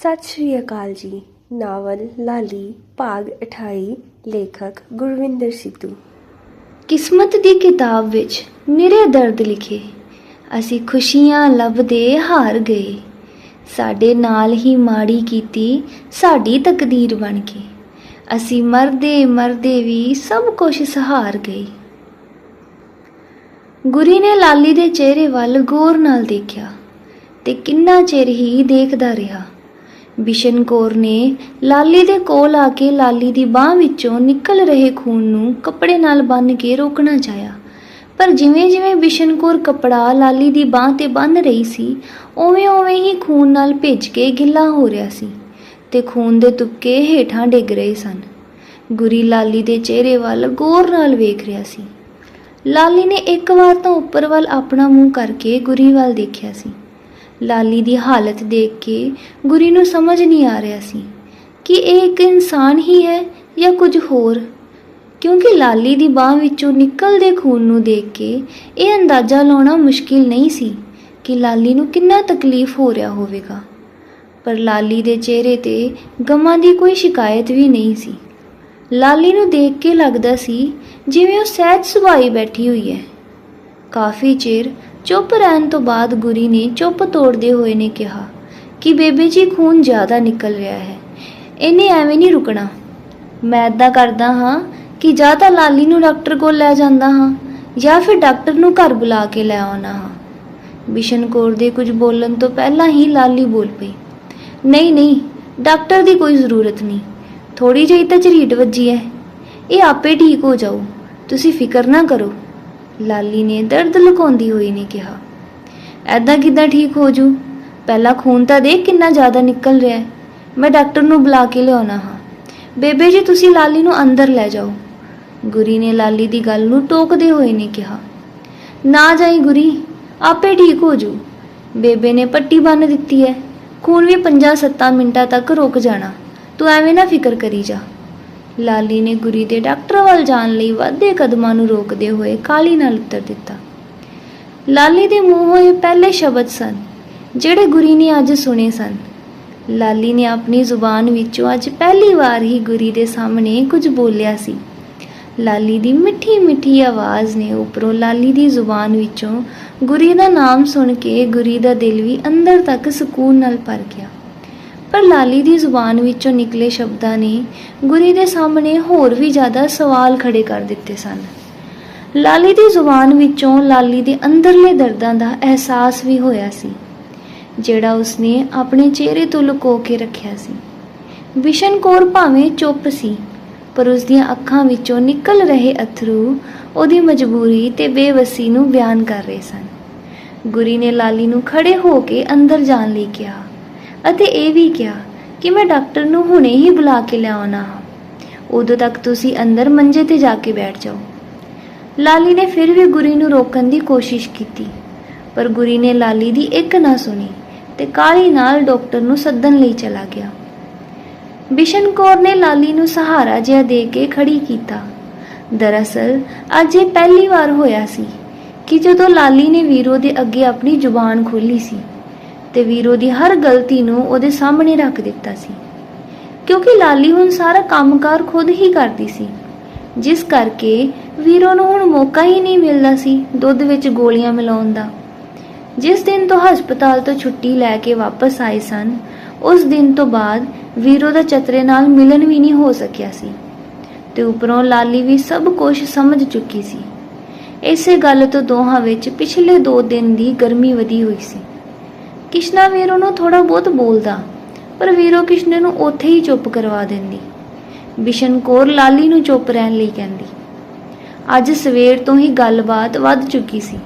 ਸਤਿ ਸ਼੍ਰੀ ਅਕਾਲ ਜੀ। ਨਾਵਲ, ਲਾਲੀ, ਭਾਗ 28 ਲੇਖਕ ਗੁਰਵਿੰਦਰ ਸਿੱਧੂ। ਕਿਸਮਤ ਦੀ ਕਿਤਾਬ ਵਿੱਚ ਨਿਰੇ ਦਰਦ ਲਿਖੇ, ਅਸੀਂ ਖੁਸ਼ੀਆਂ ਲੱਭਦੇ ਹਾਰ ਗਏ। ਸਾਡੇ ਨਾਲ ਹੀ ਮਾੜੀ ਕੀਤੀ ਸਾਡੀ ਤਕਦੀਰ ਬਣ ਕੇ, ਅਸੀਂ ਮਰਦੇ ਮਰਦੇ ਵੀ ਸਭ ਕੁਝ ਸਹਾਰ ਗਏ। ਗੁਰੀ ਨੇ ਲਾਲੀ ਦੇ ਚਿਹਰੇ ਵੱਲ ਗੌਰ ਨਾਲ ਦੇਖਿਆ ਤੇ ਕਿੰਨਾ ਚਿਰ ਹੀ ਦੇਖਦਾ ਰਿਹਾ। ਬਿਸ਼ਨ ਕੌਰ ਨੇ ਲਾਲੀ ਦੇ ਕੋਲ ਆ ਕੇ ਲਾਲੀ ਦੀ ਬਾਹ ਵਿੱਚੋਂ ਨਿਕਲ ਰਹੇ ਖੂਨ ਨੂੰ ਕੱਪੜੇ ਨਾਲ ਬੰਨ੍ਹ ਕੇ ਰੋਕਣਾ ਚਾਹਿਆ। ਪਰ ਜਿਵੇਂ-ਜਿਵੇਂ ਬਿਸ਼ਨ ਕੌਰ ਕਪੜਾ ਲਾਲੀ ਦੀ ਬਾਹ ਤੇ ਬੰਨ੍ਹ ਰਹੀ ਸੀ, ਉਵੇਂ ਉਵੇਂ ਹੀ ਖੂਨ ਨਾਲ ਭਿੱਜ ਕੇ ਗਿੱਲਾ ਹੋ ਰਿਹਾ ਸੀ ਤੇ ਖੂਨ ਦੇ ਤੁਪਕੇ ਹੇਠਾਂ ਡਿੱਗ ਰਹੇ ਸਨ। ਗੁਰੀ ਲਾਲੀ ਦੇ ਚਿਹਰੇ ਵੱਲ ਗੌਰ ਨਾਲ ਵੇਖ ਰਿਹਾ ਸੀ। ਲਾਲੀ ਨੇ ਇੱਕ ਵਾਰ ਤਾਂ ਉੱਪਰ ਵੱਲ ਆਪਣਾ ਮੂੰਹ ਕਰਕੇ ਗੁਰੀ ਵੱਲ ਦੇਖਿਆ ਸੀ। ਲਾਲੀ ਦੀ ਹਾਲਤ ਦੇਖ ਕੇ ਗੁਰੀ ਨੂੰ ਸਮਝ ਨਹੀਂ ਆ ਰਿਹਾ ਸੀ ਕਿ ਇਹ ਇੱਕ ਇਨਸਾਨ ਹੀ ਹੈ ਜਾਂ ਕੁਝ ਹੋਰ। ਕਿਉਂਕਿ ਲਾਲੀ ਦੀ ਬਾਹ ਵਿੱਚੋਂ ਨਿਕਲਦੇ ਖੂਨ ਨੂੰ ਦੇਖ ਕੇ ਇਹ ਅੰਦਾਜ਼ਾ ਲਾਉਣਾ ਮੁਸ਼ਕਿਲ ਨਹੀਂ ਸੀ ਕਿ ਲਾਲੀ ਨੂੰ ਕਿੰਨਾ ਤਕਲੀਫ ਹੋ ਰਿਹਾ ਹੋਵੇਗਾ। ਪਰ ਲਾਲੀ ਦੇ ਚਿਹਰੇ ਤੇ ਗਮਾਂ ਦੀ ਕੋਈ ਸ਼ਿਕਾਇਤ ਵੀ ਨਹੀਂ ਸੀ। ਲਾਲੀ ਨੂੰ ਦੇਖ ਕੇ ਲੱਗਦਾ ਸੀ ਜਿਵੇਂ ਉਹ ਸਹਿਜ ਸੁਭਾਈ ਬੈਠੀ ਹੋਈ ਹੈ। ਕਾਫੀ ਚਿਰ ਚੁੱਪ ਰਹਿਣ ਤੋਂ ਬਾਅਦ ਗੁਰੀ ਨੇ ਚੁੱਪ ਤੋੜਦੇ ਹੋਏ ਨੇ ਕਿਹਾ ਕਿ ਬੇਬੇ ਜੀ, ਖੂਨ ਜ਼ਿਆਦਾ ਨਿਕਲ ਰਿਹਾ ਹੈ। ਇਹਨੇ ਐਵੇਂ ਨਹੀਂ ਰੁਕਣਾ। ਮੈਂ ਏਦਾਂ ਕਰਦਾ ਹਾਂ ਕਿ ਜਾਂ ਤਾਂ ਲਾਲੀ ਨੂੰ ਡਾਕਟਰ ਕੋਲ ਲੈ ਜਾਂਦਾ ਹਾਂ ਜਾਂ ਫਿਰ ਡਾਕਟਰ ਨੂੰ ਘਰ ਬੁਲਾ ਕੇ ਲੈ ਆਉਣਾ ਹਾਂ। ਬਿਸ਼ਨ ਕੌਰ ਦੇ ਕੁਝ ਬੋਲਣ ਤੋਂ ਪਹਿਲਾਂ ਹੀ ਲਾਲੀ ਬੋਲ ਪਈ, ਨਹੀਂ ਨਹੀਂ, ਡਾਕਟਰ ਦੀ ਕੋਈ ਜ਼ਰੂਰਤ ਨਹੀਂ। ਥੋੜੀ ਜਿਹੀ ਤਾਂ ਝਰੀਟ ਵੱਜੀ ਹੈ। ਇਹ ਆਪੇ ਠੀਕ ਹੋ ਜਾਊ। ਤੁਸੀਂ ਫਿਕਰ ਨਾ ਕਰੋ। ਲਾਲੀ ਨੇ ਦਰਦ ਲੁਕਾਉਂਦੀ ਹੋਈ ਨੇ ਕਿਹਾ ਐਦਾਂ ਕਿਦਾਂ ਠੀਕ ਹੋ ਜੂ? ਪਹਿਲਾਂ ਖੂਨ ਤਾਂ ਦੇਖ ਕਿੰਨਾ ਜ਼ਿਆਦਾ ਨਿਕਲ ਰਿਹਾ ਹੈ। ਮੈਂ ਡਾਕਟਰ ਨੂੰ ਬੁਲਾ ਕੇ ਲਿਆਉਣਾ ਹਾਂ। ਬੇਬੇ ਜੀ, ਤੁਸੀਂ ਲਾਲੀ ਨੂੰ ਅੰਦਰ ਲੈ ਜਾਓ। ਗੁਰੀ ਨੇ ਲਾਲੀ ਦੀ ਗੱਲ ਨੂੰ ਟੋਕਦੇ ਹੋਏ ਨੇ ਕਿਹਾ, ਨਾ ਜਾਈ ਗੁਰੀ, ਆਪੇ ਠੀਕ ਹੋ ਜੂ। ਬੇਬੇ ਨੇ ਪੱਟੀ ਬੰਨ ਦਿੱਤੀ ਹੈ। ਖੂਨ ਵੀ 5-7 ਮਿੰਟਾਂ ਤੱਕ ਰੁਕ ਜਾਣਾ। ਤੂੰ ਐਵੇਂ ਨਾ ਫਿਕਰ ਕਰੀ ਜਾ। ਲਾਲੀ ਨੇ ਗੁਰੀ ਦੇ ਡਾਕਟਰ ਵੱਲ ਜਾਣ ਲਈ ਵੱਧਦੇ ਕਦਮਾਂ ਨੂੰ ਰੋਕਦੇ ਹੋਏ ਕਾਲੀ ਨਾਲ ਉੱਤਰ ਦਿੱਤਾ। ਲਾਲੀ ਦੇ ਮੂੰਹੋਂ ਇਹ ਪਹਿਲੇ ਸ਼ਬਦ ਸਨ, ਜਿਹੜੇ ਗੁਰੀ ਨੇ ਅੱਜ ਸੁਣੇ ਸਨ। ਲਾਲੀ ਨੇ ਆਪਣੀ ਜ਼ੁਬਾਨ ਵਿੱਚੋਂ ਅੱਜ ਪਹਿਲੀ ਵਾਰ ਹੀ ਗੁਰੀ ਦੇ ਸਾਹਮਣੇ ਕੁਝ ਬੋਲਿਆ ਸੀ। ਲਾਲੀ ਦੀ ਮਿੱਠੀ ਮਿੱਠੀ ਆਵਾਜ਼ ਨੇ ਉੱਪਰੋਂ ਲਾਲੀ ਦੀ ਜ਼ੁਬਾਨ ਵਿੱਚੋਂ ਗੁਰੀ ਦਾ ਨਾਮ ਸੁਣ ਕੇ ਗੁਰੀ ਦਾ ਦਿਲ ਵੀ ਅੰਦਰ ਤੱਕ ਸਕੂਨ ਨਾਲ ਭਰ ਗਿਆ। ਪਰ ਲਾਲੀ ਦੀ ਜ਼ੁਬਾਨ ਵਿੱਚੋਂ ਨਿਕਲੇ ਸ਼ਬਦਾਂ ਨੇ ਗੁਰੀ ਦੇ ਸਾਹਮਣੇ ਹੋਰ ਵੀ ਜ਼ਿਆਦਾ ਸਵਾਲ ਖੜੇ ਕਰ ਦਿੱਤੇ ਸਨ। ਲਾਲੀ ਦੀ ਜ਼ੁਬਾਨ ਵਿੱਚੋਂ ਲਾਲੀ ਦੇ ਅੰਦਰਲੇ ਦਰਦਾਂ ਦਾ ਅਹਿਸਾਸ ਵੀ ਹੋਇਆ ਸੀ, ਜਿਹੜਾ ਉਸਨੇ ਆਪਣੇ ਚਿਹਰੇ ਤੋਂ ਲੁਕੋ ਕੇ ਰੱਖਿਆ ਸੀ। ਬਿਸ਼ਨ ਕੌਰ ਭਾਵੇਂ ਚੁੱਪ ਸੀ, ਪਰ ਉਸ ਦੀਆਂ ਅੱਖਾਂ ਵਿੱਚੋਂ ਨਿਕਲ ਰਹੇ ਅਥਰੂ ਉਹਦੀ ਮਜਬੂਰੀ ਤੇ ਬੇਵਸੀ ਨੂੰ ਬਿਆਨ ਕਰ ਰਹੇ ਸਨ। ਗੁਰੀ ਨੇ ਲਾਲੀ ਨੂੰ ਖੜੇ ਹੋ ਕੇ ਅੰਦਰ ਜਾਣ ਲਈ ਕਿਹਾ। ਅਤੇ ਇਹ ਵੀ ਕਿਹਾ ਕਿ ਮੈਂ ਡਾਕਟਰ ਨੂੰ ਹੁਣੇ ਹੀ ਬੁਲਾ ਕੇ ਲਿਆਉਣਾ। ਹਾਂ ਉਦੋਂ ਤੱਕ ਤੁਸੀਂ ਅੰਦਰ ਮੰਜੇ ਤੇ ਜਾ ਕੇ ਬੈਠ ਜਾਓ। ਲਾਲੀ ਨੇ ਫਿਰ ਵੀ ਗੁਰੀ ਨੂੰ ਰੋਕਣ ਦੀ ਕੋਸ਼ਿਸ਼ ਕੀਤੀ, ਪਰ ਗੁਰੀ ਨੇ ਲਾਲੀ ਦੀ ਇੱਕ ਨਾ ਸੁਣੀ ਤੇ ਕਾਲੀ ਨਾਲ ਡਾਕਟਰ ਨੂੰ ਸੱਦਣ ਲਈ ਚਲਾ ਗਿਆ। ਬਿਸ਼ਨ ਕੌਰ ਨੇ ਲਾਲੀ ਨੂੰ ਸਹਾਰਾ ਜਿਹਾ ਦੇ ਕੇ ਖੜੀ ਕੀਤਾ। ਦਰਅਸਲ, ਅੱਜ ਇਹ ਪਹਿਲੀ ਵਾਰ ਹੋਇਆ ਸੀ ਕਿ ਜਦੋਂ ਲਾਲੀ ਨੇ ਵੀਰੋ ਦੇ ਅੱਗੇ ਆਪਣੀ ਜ਼ੁਬਾਨ ਖੋਲੀ ਸੀ ਤੇ ਵੀਰੋ ਦੀ ਹਰ ਗਲਤੀ ਨੂੰ ਉਹਦੇ ਸਾਹਮਣੇ ਰੱਖ ਦਿੱਤਾ ਸੀ। ਕਿਉਂਕਿ ਲਾਲੀ ਹੁਣ ਸਾਰਾ ਕੰਮਕਾਰ ਖੁਦ ਹੀ ਕਰਦੀ ਸੀ। ਜਿਸ ਕਰਕੇ ਵੀਰੋ ਨੂੰ ਹੁਣ ਮੌਕਾ ਹੀ ਨਹੀਂ ਮਿਲਦਾ ਸੀ ਦੁੱਧ ਵਿੱਚ ਗੋਲੀਆਂ ਮਿਲਾਉਣ ਦਾ। ਜਿਸ ਦਿਨ ਤੋਂ ਹਸਪਤਾਲ ਤੋਂ ਛੁੱਟੀ ਲੈ ਕੇ ਵਾਪਸ ਆਏ ਸਨ, ਉਸ ਦਿਨ ਤੋਂ ਬਾਅਦ ਵੀਰੋ ਦਾ ਚਤਰੇ ਨਾਲ ਮਿਲਣ ਵੀ ਨਹੀਂ ਹੋ ਸਕਿਆ ਸੀ। ਤੇ ਉੱਪਰੋਂ ਲਾਲੀ ਵੀ ਸਭ ਕੁਝ ਸਮਝ ਚੁੱਕੀ ਸੀ। ਇਸੇ ਗੱਲ ਤੋਂ ਦੋਹਾਂ ਵਿੱਚ ਪਿਛਲੇ 2 ਦਿਨ ਦੀ ਗਰਮੀ ਵਧੀ ਹੋਈ ਸੀ। ਕਿਸ਼ਨਾ ਵੀਰੋ ਨੂੰ ਥੋੜਾ ਬਹੁਤ ਬੋਲਦਾ, ਪਰ ਵੀਰੋ ਕਿਸ਼ਨੇ ਨੂੰ ਉੱਥੇ ਹੀ ਚੁੱਪ ਕਰਵਾ ਦਿੰਦੀ। ਬਿਸ਼ਨ ਕੌਰ ਲਾਲੀ ਨੂੰ ਚੁੱਪ ਰਹਿਣ ਲਈ ਕਹਿੰਦੀ, ਅੱਜ ਸਵੇਰ ਤੋਂ ਹੀ ਗੱਲਬਾਤ ਵੱਧ ਚੁੱਕੀ ਸੀ,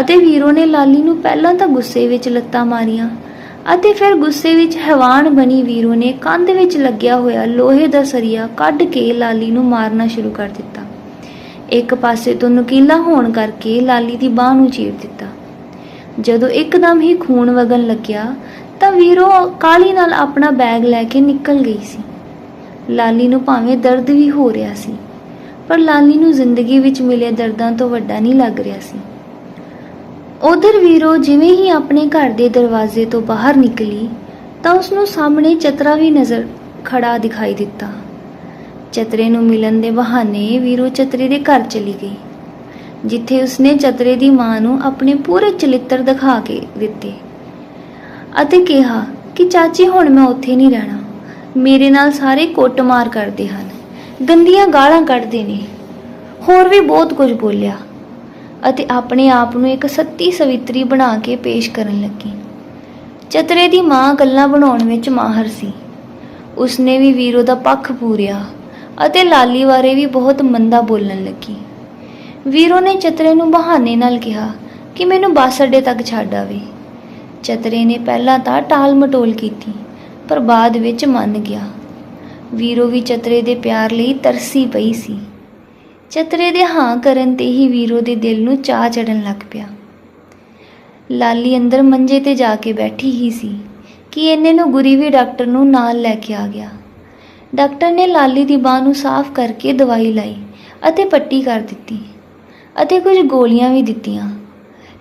ਅਤੇ ਵੀਰੋ ਨੇ ਲਾਲੀ ਨੂੰ ਪਹਿਲਾਂ ਤਾਂ ਗੁੱਸੇ ਵਿੱਚ ਲੱਤਾਂ ਮਾਰੀਆਂ, ਅਤੇ ਫਿਰ ਗੁੱਸੇ ਵਿੱਚ ਹੈਵਾਨ ਬਣੀ ਵੀਰੋ ਨੇ ਕੰਧ ਵਿੱਚ ਲੱਗਿਆ ਹੋਇਆ ਲੋਹੇ ਦਾ ਸਰੀਆ ਕੱਢ ਕੇ ਲਾਲੀ ਨੂੰ ਮਾਰਨਾ ਸ਼ੁਰੂ ਕਰ ਦਿੱਤਾ। ਇੱਕ ਪਾਸੇ ਤੋਂ ਨੁਕੀਲਾ ਹੋਣ ਕਰਕੇ ਲਾਲੀ ਦੀ ਬਾਹ ਨੂੰ ਚੀਰ ਦਿੱਤਾ। ਜਦੋਂ ਇੱਕਦਮ ਹੀ ਖੂਨ ਵਗਣ ਲੱਗਿਆ, ਤਾਂ ਵੀਰੋ ਕਾਲੀ ਨਾਲ ਆਪਣਾ ਬੈਗ ਲੈ ਕੇ ਨਿਕਲ ਗਈ ਸੀ। ਲਾਲੀ ਨੂੰ ਭਾਵੇਂ ਦਰਦ ਵੀ ਹੋ ਰਿਹਾ ਸੀ, ਪਰ ਲਾਲੀ ਨੂੰ ਜ਼ਿੰਦਗੀ ਵਿੱਚ ਮਿਲੇ ਦਰਦਾਂ ਤੋਂ ਵੱਡਾ ਨਹੀਂ ਲੱਗ ਰਿਹਾ ਸੀ। ਉਧਰ ਵੀਰੋ ਜਿਵੇਂ ਹੀ ਆਪਣੇ ਘਰ ਦੇ ਦਰਵਾਜ਼ੇ ਤੋਂ ਬਾਹਰ ਨਿਕਲੀ, ਤਾਂ ਉਸ ਨੂੰ ਸਾਹਮਣੇ ਚਤਰਾ ਵੀ ਨਜ਼ਰ ਖੜਾ ਦਿਖਾਈ ਦਿੱਤਾ। ਚਤਰੇ ਨੂੰ ਮਿਲਣ ਦੇ ਬਹਾਨੇ ਵੀਰੋ ਚਤਰੇ ਦੇ ਘਰ ਚਲੀ ਗਈ। ਜਿੱਥੇ ਉਸਨੇ ਚਤਰੇ ਦੀ ਮਾਂ ਨੂੰ ਆਪਣੇ ਪੂਰੇ ਚਲਿੱਤਰ ਦਿਖਾ ਕੇ ਦਿੱਤੇ ਅਤੇ ਕਿਹਾ ਕਿ, ਚਾਚੀ, ਹੁਣ ਮੈਂ ਉੱਥੇ ਨਹੀਂ ਰਹਿਣਾ। ਮੇਰੇ ਨਾਲ ਸਾਰੇ ਕੁੱਟਮਾਰ ਕਰਦੇ ਹਨ, ਗੰਦੀਆਂ ਗਾਲਾਂ ਕੱਢਦੇ ਨੇ। ਹੋਰ ਵੀ ਬਹੁਤ ਕੁਝ ਬੋਲਿਆ ਅਤੇ ਆਪਣੇ ਆਪ ਨੂੰ ਇੱਕ ਸੱਤੀ ਸਵਿਤਰੀ ਬਣਾ ਕੇ ਪੇਸ਼ ਕਰਨ ਲੱਗੀ। ਚਤਰੇ ਦੀ ਮਾਂ ਗੱਲਾਂ ਬਣਾਉਣ ਵਿੱਚ ਮਾਹਰ ਸੀ। ਉਸਨੇ ਵੀ ਵੀਰੋ ਦਾ ਪੱਖ ਪੂਰਿਆ ਅਤੇ ਲਾਲੀ ਬਾਰੇ ਵੀ ਬਹੁਤ ਮੰਦਾ ਬੋਲਣ ਲੱਗੀ। ਵੀਰੋ ਨੇ ਚਤਰੇ ਨੂੰ ਬਹਾਨੇ ਨਾਲ ਕਿਹਾ ਕਿ ਮੈਨੂੰ ਬੱਸ ਅੱਡੇ ਤੱਕ ਛੱਡ ਆਵੇ। ਚਤਰੇ ਨੇ ਪਹਿਲਾਂ ਤਾਂ ਟਾਲ ਮਟੋਲ ਕੀਤੀ, ਪਰ ਬਾਅਦ ਵਿੱਚ ਮੰਨ ਗਿਆ। ਵੀਰੋ ਵੀ ਚਤਰੇ ਦੇ ਪਿਆਰ ਲਈ ਤਰਸੀ ਪਈ ਸੀ। ਚਤਰੇ ਦੇ ਹਾਂ ਕਰਨ ਤੇ ਹੀ ਵੀਰੋ ਦੇ ਦਿਲ ਨੂੰ ਚਾਹ ਚੜਨ ਲੱਗ ਪਿਆ। ਲਾਲੀ ਅੰਦਰ ਮੰਜੇ ਤੇ ਜਾ ਕੇ ਬੈਠੀ ਹੀ ਸੀ ਕਿ ਇਹਨੇ ਨੂੰ ਗੁਰੀ ਵੀ ਡਾਕਟਰ ਨੂੰ ਨਾਲ ਲੈ ਕੇ ਆ ਗਿਆ। ਡਾਕਟਰ ਨੇ ਲਾਲੀ ਦੀ ਬਾਹ ਨੂੰ ਸਾਫ਼ ਕਰਕੇ ਦਵਾਈ ਲਾਈ ਅਤੇ ਪੱਟੀ ਕਰ ਦਿੱਤੀ। ਅਤੇ ਕੁਝ ਗੋਲੀਆਂ ਵੀ ਦਿੱਤੀਆਂ।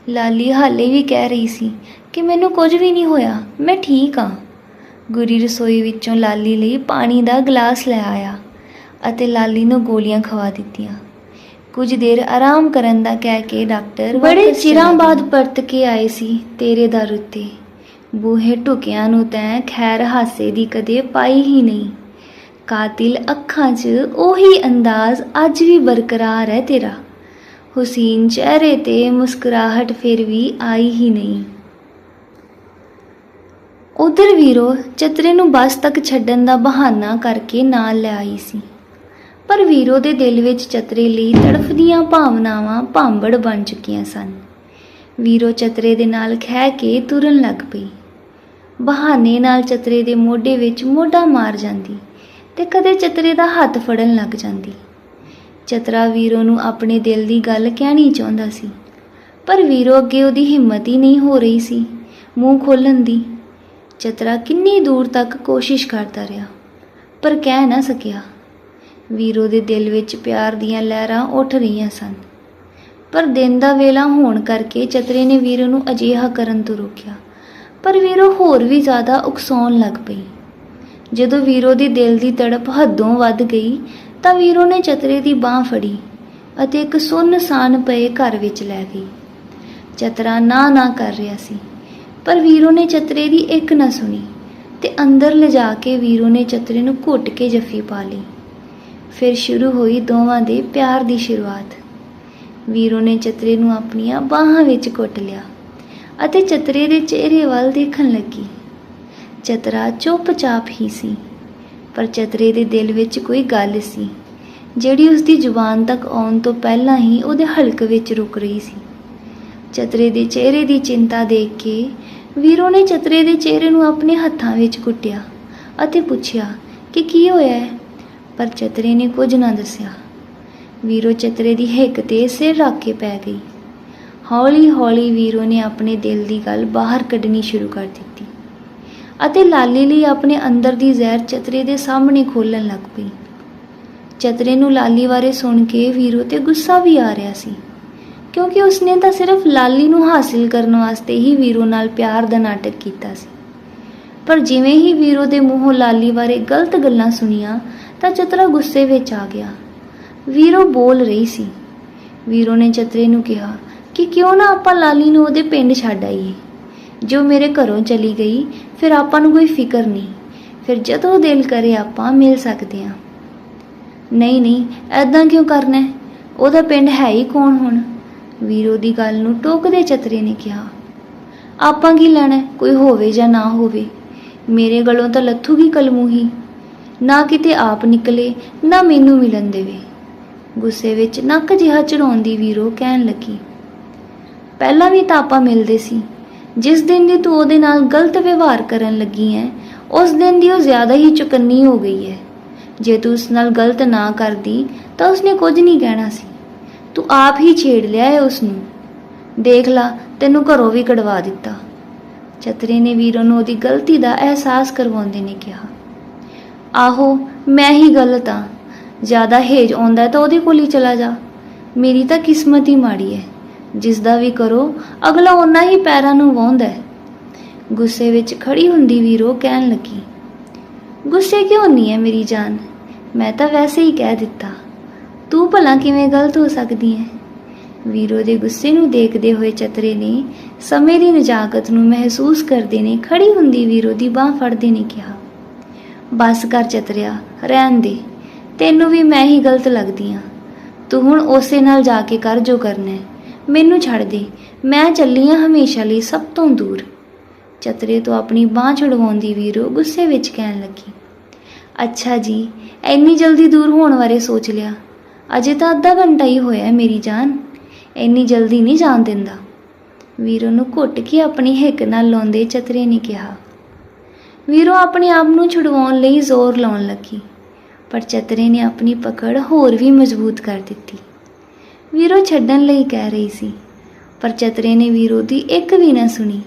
ਲਾਲੀ ਹਾਲੇ ਵੀ ਕਹਿ ਰਹੀ ਸੀ ਕਿ ਮੈਨੂੰ ਕੁਝ ਵੀ ਨਹੀਂ ਹੋਇਆ ਮੈਂ ਠੀਕ ਹਾਂ। ਗੁਰੀ ਰਸੋਈ ਵਿੱਚੋਂ ਲਾਲੀ ਲਈ ਪਾਣੀ ਦਾ ਗਲਾਸ ਲੈ ਆਇਆ ਅਤੇ ਲਾਲੀ ਨੂੰ ਗੋਲੀਆਂ ਖਵਾ ਦਿੱਤੀਆਂ। ਕੁਝ ਦੇਰ ਆਰਾਮ ਕਰਨ ਦਾ ਕਹਿ ਕੇ ਡਾਕਟਰ ਬੜੇ ਚਿਰਾਂ ਬਾਅਦ। ਪਰਤ ਕੇ ਆਏ ਸੀ ਤੇਰੇ ਦਰ ਉੱਤੇ। ਬੂਹੇ ਢੁਕਿਆਂ ਨੂੰ ਤੈਂ ਖੈਰ ਹਾਸੇ ਦੀ ਕਦੇ ਪਾਈ ਹੀ ਨਹੀਂ। ਕਾਤਿਲ ਅੱਖਾਂ 'ਚ ਉਹੀ ਅੰਦਾਜ਼ ਅੱਜ ਵੀ ਬਰਕਰਾਰ ਹੈ ਤੇਰਾ। ਹੁਸੀਨ ਚਿਹਰੇ ਤੇ ਮੁਸਕਰਾਹਟ ਫਿਰ ਵੀ ਆਈ ਹੀ ਨਹੀਂ। ਉਧਰ ਵੀਰੋ, ਚਤਰੇ ਨੂੰ ਬੱਸ ਤੱਕ ਛੱਡਣ ਦਾ ਬਹਾਨਾ ਕਰਕੇ ਨਾਲ ਲੈ ਆਈ ਸੀ। ਪਰ ਵੀਰੋ ਦੇ ਦਿਲ ਵਿੱਚ ਚਤਰੇ ਲਈ ਤੜਫਦੀਆਂ ਭਾਵਨਾਵਾਂ ਭਾਂਬੜ ਬਣ ਚੁੱਕੀਆਂ ਸਨ। ਵੀਰੋ ਚਤਰੇ ਦੇ ਨਾਲ ਖਹਿ ਕੇ ਤੁਰਨ ਲੱਗ ਪਈ। ਬਹਾਨੇ ਨਾਲ ਚਤਰੇ ਦੇ ਮੋਢੇ ਵਿੱਚ ਮੋਢਾ ਮਾਰ ਜਾਂਦੀ ਤੇ ਕਦੇ ਚਤਰੇ ਦਾ ਹੱਥ ਫੜਨ ਲੱਗ ਜਾਂਦੀ। ਚਤਰਾ ਵੀਰੋ ਨੂੰ ਆਪਣੇ ਦਿਲ ਦੀ ਗੱਲ ਕਹਿਣੀ ਚਾਹੁੰਦਾ ਸੀ। ਪਰ ਵੀਰੋ ਅੱਗੇ ਉਹਦੀ ਹਿੰਮਤ ਹੀ ਨਹੀਂ ਹੋ ਰਹੀ ਸੀ, ਮੂੰਹ ਖੋਲਣ ਦੀ। ਚਤਰਾ ਕਿੰਨੀ ਦੂਰ ਤੱਕ ਕੋਸ਼ਿਸ਼ ਕਰਦਾ ਰਿਹਾ, ਪਰ ਕਹਿ ਨਾ ਸਕਿਆ। ਵੀਰੋ ਦੇ ਦਿਲ ਵਿੱਚ ਪਿਆਰ ਦੀਆਂ ਲਹਿਰਾਂ ਉੱਠ ਰਹੀਆਂ ਸਨ, ਪਰ ਦਿਨ ਦਾ ਵੇਲਾ ਹੋਣ ਕਰਕੇ ਚਤਰੇ ਨੇ ਵੀਰੋ ਨੂੰ ਅਜਿਹਾ ਕਰਨ ਤੋਂ ਰੋਕਿਆ। ਪਰ ਵੀਰੋ ਹੋਰ ਵੀ ਜ਼ਿਆਦਾ ਉਕਸਾਉਣ ਲੱਗ ਪਈ। ਜਦੋਂ ਵੀਰੋ ਦੀ ਦਿਲ ਦੀ ਤੜਪ ਹੱਦੋਂ ਵੱਧ ਗਈ ਤਾਂ ਵੀਰੋ ਨੇ ਚਤਰੇ ਦੀ ਬਾਹ ਫੜੀ ਅਤੇ ਇੱਕ ਸੁੰਨਸਾਨ ਪਏ ਘਰ ਵਿੱਚ ਲੈ ਗਈ। ਚਤਰਾ ਨਾ ਨਾ ਕਰ ਰਿਹਾ ਸੀ, ਪਰ ਵੀਰੋ ਨੇ ਚਤਰੇ ਦੀ ਇੱਕ ਨਾ ਸੁਣੀ ਤੇ ਅੰਦਰ ਲਿਜਾ ਕੇ ਵੀਰੋ ਨੇ ਚਤਰੇ ਨੂੰ ਘੁੱਟ ਕੇ ਜੱਫੀ ਪਾ ਲਈ। ਫਿਰ ਸ਼ੁਰੂ ਹੋਈ ਦੋਵਾਂ ਦੇ ਪਿਆਰ ਦੀ ਸ਼ੁਰੂਆਤ। ਵੀਰੋ ਨੇ ਚਤਰੇ ਨੂੰ ਆਪਣੀਆਂ ਬਾਹਾਂ ਵਿੱਚ ਘੁੱਟ ਲਿਆ ਅਤੇ ਚਤਰੇ ਦੇ ਚਿਹਰੇ ਵੱਲ ਦੇਖਣ ਲੱਗੀ। ਚਤਰਾ ਚੁੱਪਚਾਪ ਹੀ ਸੀ। ਪਰ ਚਤਰੇ ਦੇ ਦਿਲ ਵਿੱਚ ਕੋਈ ਗੱਲ ਸੀ, ਜਿਹੜੀ ਉਸ ਦੀ ਜ਼ੁਬਾਨ ਤੱਕ ਆਉਣ ਤੋਂ ਪਹਿਲਾਂ ਹੀ ਉਹਦੇ ਹਲਕ ਵਿੱਚ ਰੁਕ ਰਹੀ ਸੀ। ਚਤਰੇ ਦੇ ਚਿਹਰੇ ਦੀ ਚਿੰਤਾ ਦੇਖ ਕੇ ਵੀਰੋ ਨੇ ਚਤਰੇ ਦੇ ਚਿਹਰੇ ਨੂੰ ਆਪਣੇ ਹੱਥਾਂ ਵਿੱਚ ਕੁੱਟਿਆ ਅਤੇ ਪੁੱਛਿਆ ਕਿ ਕੀ ਹੋਇਆ ਹੈ, ਪਰ ਚਤਰੇ ਨੇ ਕੁਝ ਨਾ ਦੱਸਿਆ। ਵੀਰੋ ਚਤਰੇ ਦੀ ਹਿੱਕ ਤੇ ਸਿਰ ਰੱਖ ਕੇ ਪੈ ਗਈ। ਹੌਲੀ ਹੌਲੀ ਵੀਰੋ ਨੇ ਆਪਣੇ ਦਿਲ ਦੀ ਗੱਲ ਬਾਹਰ ਕੱਢਣੀ ਸ਼ੁਰੂ ਕਰ ਦਿੱਤੀ। ਅਤੇ ਲਾਲੀ ਲਈ ਆਪਣੇ ਅੰਦਰ ਦੀ ਜ਼ਹਿਰ ਚਤਰੇ ਦੇ ਸਾਹਮਣੇ ਖੋਲਣ ਲੱਗ ਪਈ। ਚਤਰੇ ਨੂੰ ਲਾਲੀ ਬਾਰੇ ਸੁਣ ਕੇ ਵੀਰੋ ਤੇ ਗੁੱਸਾ ਵੀ ਆ ਰਿਹਾ ਸੀ, ਕਿਉਂਕਿ ਉਸਨੇ ਤਾਂ ਸਿਰਫ ਲਾਲੀ ਨੂੰ ਹਾਸਿਲ ਕਰਨ ਵਾਸਤੇ ਹੀ ਵੀਰੋ ਨਾਲ ਪਿਆਰ ਦਾ ਨਾਟਕ ਕੀਤਾ ਸੀ। ਪਰ ਜਿਵੇਂ ਹੀ ਵੀਰੋ ਦੇ ਮੂੰਹੋਂ ਲਾਲੀ ਬਾਰੇ ਗਲਤ ਗੱਲਾਂ ਸੁਣੀਆਂ, ਤਾਂ ਚਤਰਾ ਗੁੱਸੇ ਵਿੱਚ ਆ ਗਿਆ। ਵੀਰੋ ਬੋਲ ਰਹੀ ਸੀ। ਵੀਰੋ ਨੇ ਚਤਰੇ ਨੂੰ ਕਿਹਾ ਕਿ ਕਿਉਂ ਨਾ ਆਪਾਂ ਲਾਲੀ ਨੂੰ ਉਹਦੇ ਪਿੰਡ ਛੱਡ ਆਈਏ? ਜੋ ਮੇਰੇ ਘਰੋਂ ਚਲੀ ਗਈ, ਫਿਰ ਆਪਾਂ ਨੂੰ ਕੋਈ ਫਿਕਰ ਨਹੀਂ। ਫਿਰ ਜਦੋਂ ਦਿਲ ਕਰੇ ਆਪਾਂ ਮਿਲ ਸਕਦੇ ਹਾਂ। ਨਹੀਂ ਨਹੀਂ ਐਦਾਂ ਕਿਉਂ ਕਰਨਾ ਉਹਦਾ ਪਿੰਡ ਹੈ ਹੀ ਕੌਣ ਹੁਣ? ਵੀਰੋ ਦੀ ਗੱਲ ਨੂੰ ਟੋਕਦੇ ਚਤਰੇ ਨੇ ਕਿਹਾ। ਆਪਾਂ ਕੀ ਲੈਣਾ ਕੋਈ ਹੋਵੇ ਜਾਂ ਨਾ ਹੋਵੇ। ਮੇਰੇ ਗਲੋਂ ਤਾਂ ਲੱਥੂਗੀ ਕਲਮੂਹੀ। ਨਾ ਕਿਤੇ ਆਪ ਨਿਕਲੇ, ਨਾ ਮੈਨੂੰ ਮਿਲਣ ਦੇਵੇ। ਗੁੱਸੇ ਵਿੱਚ ਨੱਕ ਜਿਹਾ ਚੜਾਉਂਦੀ ਵੀਰੋ ਕਹਿਣ ਲੱਗੀ। ਪਹਿਲਾਂ ਵੀ ਤਾਂ ਆਪਾਂ ਮਿਲਦੇ ਸੀ। ਜਿਸ ਦਿਨ ਦੀ ਤੂੰ ਉਹਦੇ ਨਾਲ ਗਲਤ ਵਿਵਹਾਰ ਕਰਨ ਲੱਗੀ ਹੈ, ਉਸ ਦਿਨ ਦੀ ਉਹ ਜ਼ਿਆਦਾ ਹੀ ਚੁਕੰਨੀ ਹੋ ਗਈ ਹੈ। ਜੇ ਤੂੰ ਉਸ ਨਾਲ ਗਲਤ ਨਾ ਕਰਦੀ, ਤਾਂ ਉਸਨੇ ਕੁਝ ਨਹੀਂ ਕਹਿਣਾ ਸੀ। ਤੂੰ ਆਪ ਹੀ ਛੇੜ ਲਿਆ ਹੈ ਉਸ ਨੂੰ ਦੇਖ ਲਾ, ਤੈਨੂੰ ਘਰੋਂ ਵੀ ਕਢਵਾ ਦਿੱਤਾ। ਚਤਰੇ ਨੇ ਵੀਰੋ ਨੂੰ ਉਹਦੀ ਗਲਤੀ ਦਾ ਅਹਿਸਾਸ ਕਰਵਾਉਂਦੇ ਨੇ ਕਿਹਾ, ਆਹੋ, ਮੈਂ ਹੀ ਗਲਤ ਆ। ਜ਼ਿਆਦਾ ਹੇਜ ਆਉਂਦਾ ਤਾਂ ਉਹਦੇ ਕੋਲ ਹੀ ਚਲਾ ਜਾ। ਮੇਰੀ ਤਾਂ ਕਿਸਮਤ ਹੀ ਮਾੜੀ ਹੈ। ਜਿਸ ਦਾ ਵੀ ਕਰੋ, ਅਗਲਾ ਓਨਾ ਹੀ ਪੈਰਾਂ ਨੂੰ ਵਾਹੁੰਦਾ ਹੈ। ਗੁੱਸੇ ਵਿੱਚ ਖੜੀ ਹੁੰਦੀ ਵੀਰੋ ਕਹਿਣ ਲੱਗੀ, ਗੁੱਸੇ ਕਿਉਂ ਨਹੀਂ ਹੈ ਮੇਰੀ ਜਾਨ? ਮੈਂ ਤਾਂ ਵੈਸੇ ਹੀ ਕਹਿ ਦਿੱਤਾ। ਤੂੰ ਭਲਾ ਕਿਵੇਂ ਗਲਤ ਹੋ ਸਕਦੀ ਹੈ? ਵੀਰੋ ਦੇ ਗੁੱਸੇ ਨੂੰ ਦੇਖਦੇ ਹੋਏ ਚਤਰੇ ਨੇ ਸਮੇਂ ਦੀ ਨਜਾਕਤ ਨੂੰ ਮਹਿਸੂਸ ਕਰਦੇ ਨੇ ਖੜੀ ਹੁੰਦੀ ਵੀਰੋ ਦੀ ਬਾਹ ਫੜਦੇ ਨੇ ਕਿਹਾ, ਬਸ ਕਰ ਚਤਰਿਆ, ਰਹਿਣ ਦੇ। ਤੈਨੂੰ ਵੀ ਮੈਂ ਹੀ ਗਲਤ ਲੱਗਦੀ ਆ। ਤੂੰ ਹੁਣ ਉਸੇ ਨਾਲ ਜਾ ਕੇ ਕਰ ਜੋ ਕਰਨਾ ਹੈ। ਮੈਨੂੰ ਛੱਡ ਦੇ। ਮੈਂ ਚੱਲੀ ਆ ਹਮੇਸ਼ਾ ਲਈ ਸਭ ਤੋਂ ਦੂਰ। ਚਤਰੇ ਤੋਂ ਆਪਣੀ ਬਾਹ ਛੁਡਵਾਉਂਦੀ ਵੀਰੋ ਗੁੱਸੇ ਵਿੱਚ ਕਹਿਣ ਲੱਗੀ, ਅੱਛਾ ਜੀ, ਇੰਨੀ ਜਲਦੀ ਦੂਰ ਹੋਣ ਬਾਰੇ ਸੋਚ ਲਿਆ। ਅਜੇ ਤਾਂ ਅੱਧਾ ਘੰਟਾ ਹੀ ਹੋਇਆ ਮੇਰੀ ਜਾਨ। ਇੰਨੀ ਜਲਦੀ ਨਹੀਂ ਜਾਣ ਦਿੰਦਾ। ਵੀਰੋ ਨੂੰ ਘੁੱਟ ਕੇ ਆਪਣੀ ਹਿੱਕ ਨਾਲ ਲਾਉਂਦੇ ਚਤਰੇ ਨੇ ਕਿਹਾ। ਵੀਰੋ ਆਪਣੇ ਆਪ ਨੂੰ ਛੁਡਵਾਉਣ ਲਈ ਜ਼ੋਰ ਲਾਉਣ ਲੱਗੀ, ਪਰ ਚਤਰੇ ਨੇ ਆਪਣੀ ਪਕੜ ਹੋਰ ਵੀ ਮਜ਼ਬੂਤ ਕਰ ਦਿੱਤੀ। ਵੀਰੋ ਛੱਡਣ ਲਈ ਕਹਿ ਰਹੀ ਸੀ। ਪਰ ਚਤਰੇ ਨੇ ਵੀਰੋ ਦੀ ਇੱਕ ਵੀ ਨਾ ਸੁਣੀ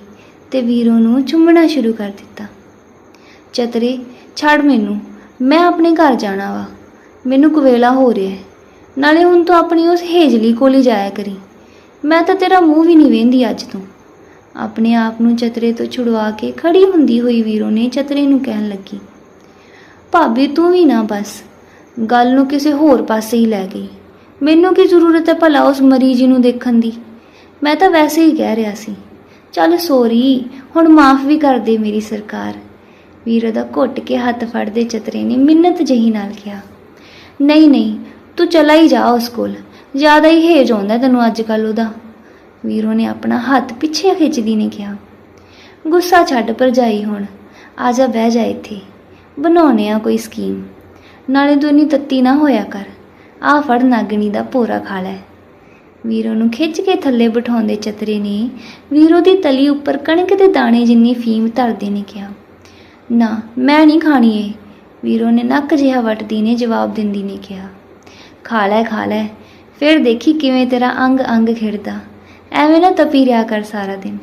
ਤੇ ਵੀਰੋ ਨੂੰ ਚੁੰਮਣਾ ਸ਼ੁਰੂ ਕਰ ਦਿੱਤਾ। ਚਤਰੇ ਛੱਡ ਮੈਨੂੰ, ਮੈਂ ਆਪਣੇ ਘਰ ਜਾਣਾ ਵਾ। ਮੈਨੂੰ ਕੁਵੇਲਾ ਹੋ ਰਿਹਾ ਹੈ। ਨਾਲੇ ਹੁਣ ਤੂੰ ਆਪਣੀ ਉਸ ਹੇਜਲੀ ਕੋਲ ਹੀ ਜਾਇਆ ਕਰੀ। ਮੈਂ ਤਾਂ ਤੇਰਾ ਮੂੰਹ ਵੀ ਨਹੀਂ ਵੇਂਦੀ ਅੱਜ ਤੋਂ। ਆਪਣੇ ਆਪ ਨੂੰ ਚਤਰੇ ਤੋਂ ਛੁਡਵਾ ਕੇ ਖੜੀ ਹੁੰਦੀ ਹੋਈ ਵੀਰੋ ਨੇ ਚਤਰੇ ਨੂੰ ਕਹਿਣ ਲੱਗੀ, ਭਾਬੀ, ਤੂੰ ਵੀ ਨਾ ਬਸ। ਗੱਲ ਨੂੰ ਕਿਸੇ ਹੋਰ ਪਾਸੇ ਹੀ ਲੈ ਗਈ। ਮੈਨੂੰ ਕੀ ਜ਼ਰੂਰਤ ਹੈ ਭਲਾ ਉਸ ਮਰੀਜ਼ ਨੂੰ ਦੇਖਣ ਦੀ? ਮੈਂ ਤਾਂ ਵੈਸੇ ਹੀ ਕਹਿ ਰਿਹਾ ਸੀ। ਚੱਲ ਸੋਰੀ, ਹੁਣ ਮਾਫ ਵੀ ਕਰ ਦੇ ਮੇਰੀ ਸਰਕਾਰ। ਵੀਰੋ ਦਾ ਘੁੱਟ ਕੇ ਹੱਥ ਫੜਦੇ ਚਤਰੇ ਨੇ ਮਿੰਨਤ ਜਹੀ ਨਾਲ ਕਿਹਾ। ਨਹੀਂ ਨਹੀਂ, ਤੂੰ ਚਲਾ ਹੀ ਜਾ ਉਸ ਕੋਲ। ਜ਼ਿਆਦਾ ਹੀ ਹੇਜ ਆਉਂਦਾ ਤੈਨੂੰ ਅੱਜ ਕੱਲ ਉਹਦਾ। ਵੀਰੋ ਨੇ ਆਪਣਾ ਹੱਥ ਪਿੱਛੇ ਖਿੱਚਦੀ ਨੇ ਕਿਹਾ। ਗੁੱਸਾ ਛੱਡ ਭਰਜਾਈ ਹੁਣ। ਆ ਜਾ ਬਹਿ ਜਾ ਇੱਥੇ। ਬਣਾਉਣੇ ਆ ਕੋਈ ਸਕੀਮ। ਨਾਲੇ ਤੂੰ ਇੰਨੀ ਤੱਤੀ ਨਾ ਹੋਇਆ ਕਰ। ਆ ਫੜ ਨਾਗਣੀ ਦਾ ਭੋਰਾ ਖਾ ਲੈ। ਵੀਰੋ ਨੂੰ ਖਿੱਚ ਕੇ ਥੱਲੇ ਬਿਠਾਉਂਦੇ ਚਤਰੇ ਨੇ, ਵੀਰੋ ਦੀ ਤਲੀ ਉੱਪਰ ਕਣਕ ਦੇ ਦਾਣੇ ਜਿੰਨੀ ਫੀਮ ਧਰਦੇ ਨੇ ਕਿਹਾ। ਨਾ, ਮੈਂ ਨਹੀਂ ਖਾਣੀ ਏ। ਵੀਰੋ ਨੇ ਨੱਕ ਜਿਹਾ ਵੱਟਦੀ ਨੇ ਜਵਾਬ ਦਿੰਦੀ ਨੇ ਕਿਹਾ। ਖਾ ਲੈ ਖਾ ਲੈ। ਫਿਰ ਦੇਖੀ ਕਿਵੇਂ ਤੇਰਾ ਅੰਗ ਅੰਗ ਖਿੜਦਾ। ਐਵੇਂ ਨਾ ਤਪੀ ਰਿਆ ਕਰ ਸਾਰਾ ਦਿਨ।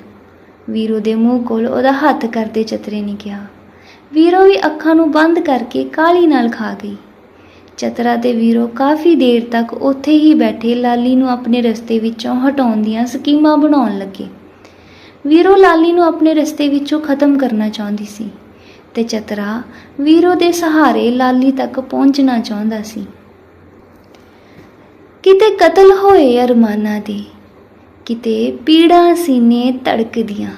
ਵੀਰੋ ਦੇ ਮੂੰਹ ਕੋਲ ਉਹਦਾ ਹੱਥ ਕਰਦੇ ਚਤਰੇ ਨੇ ਕਿਹਾ। ਵੀਰੋ ਵੀ ਅੱਖਾਂ ਨੂੰ ਬੰਦ ਕਰਕੇ ਕਾਲੀ ਨਾਲ ਖਾ ਗਈ। ਚਤਰਾ ਤੇ ਵੀਰੋ ਕਾਫੀ ਦੇਰ ਤੱਕ ਉੱਥੇ ਹੀ ਬੈਠੇ ਲਾਲੀ ਨੂੰ ਆਪਣੇ ਰਸਤੇ ਵਿੱਚੋਂ ਹਟਾਉਣ ਦੀਆਂ ਸਕੀਮਾਂ ਬਣਾਉਣ ਲੱਗੇ। ਵੀਰੋ ਲਾਲੀ ਨੂੰ ਆਪਣੇ ਰਸਤੇ ਵਿੱਚੋਂ ਖਤਮ ਕਰਨਾ ਚਾਹੁੰਦੀ ਸੀ ਤੇ ਚਤਰਾ ਵੀਰੋ ਦੇ ਸਹਾਰੇ ਲਾਲੀ ਤੱਕ ਪਹੁੰਚਣਾ ਚਾਹੁੰਦਾ ਸੀ। ਕਿਤੇ ਕਤਲ ਹੋਏ ਅਰਮਾਨਾਂ ਦੇ ਕਿਤੇ ਪੀੜਾਂ ਸੀਨੇ ਧੜਕਦੀਆਂ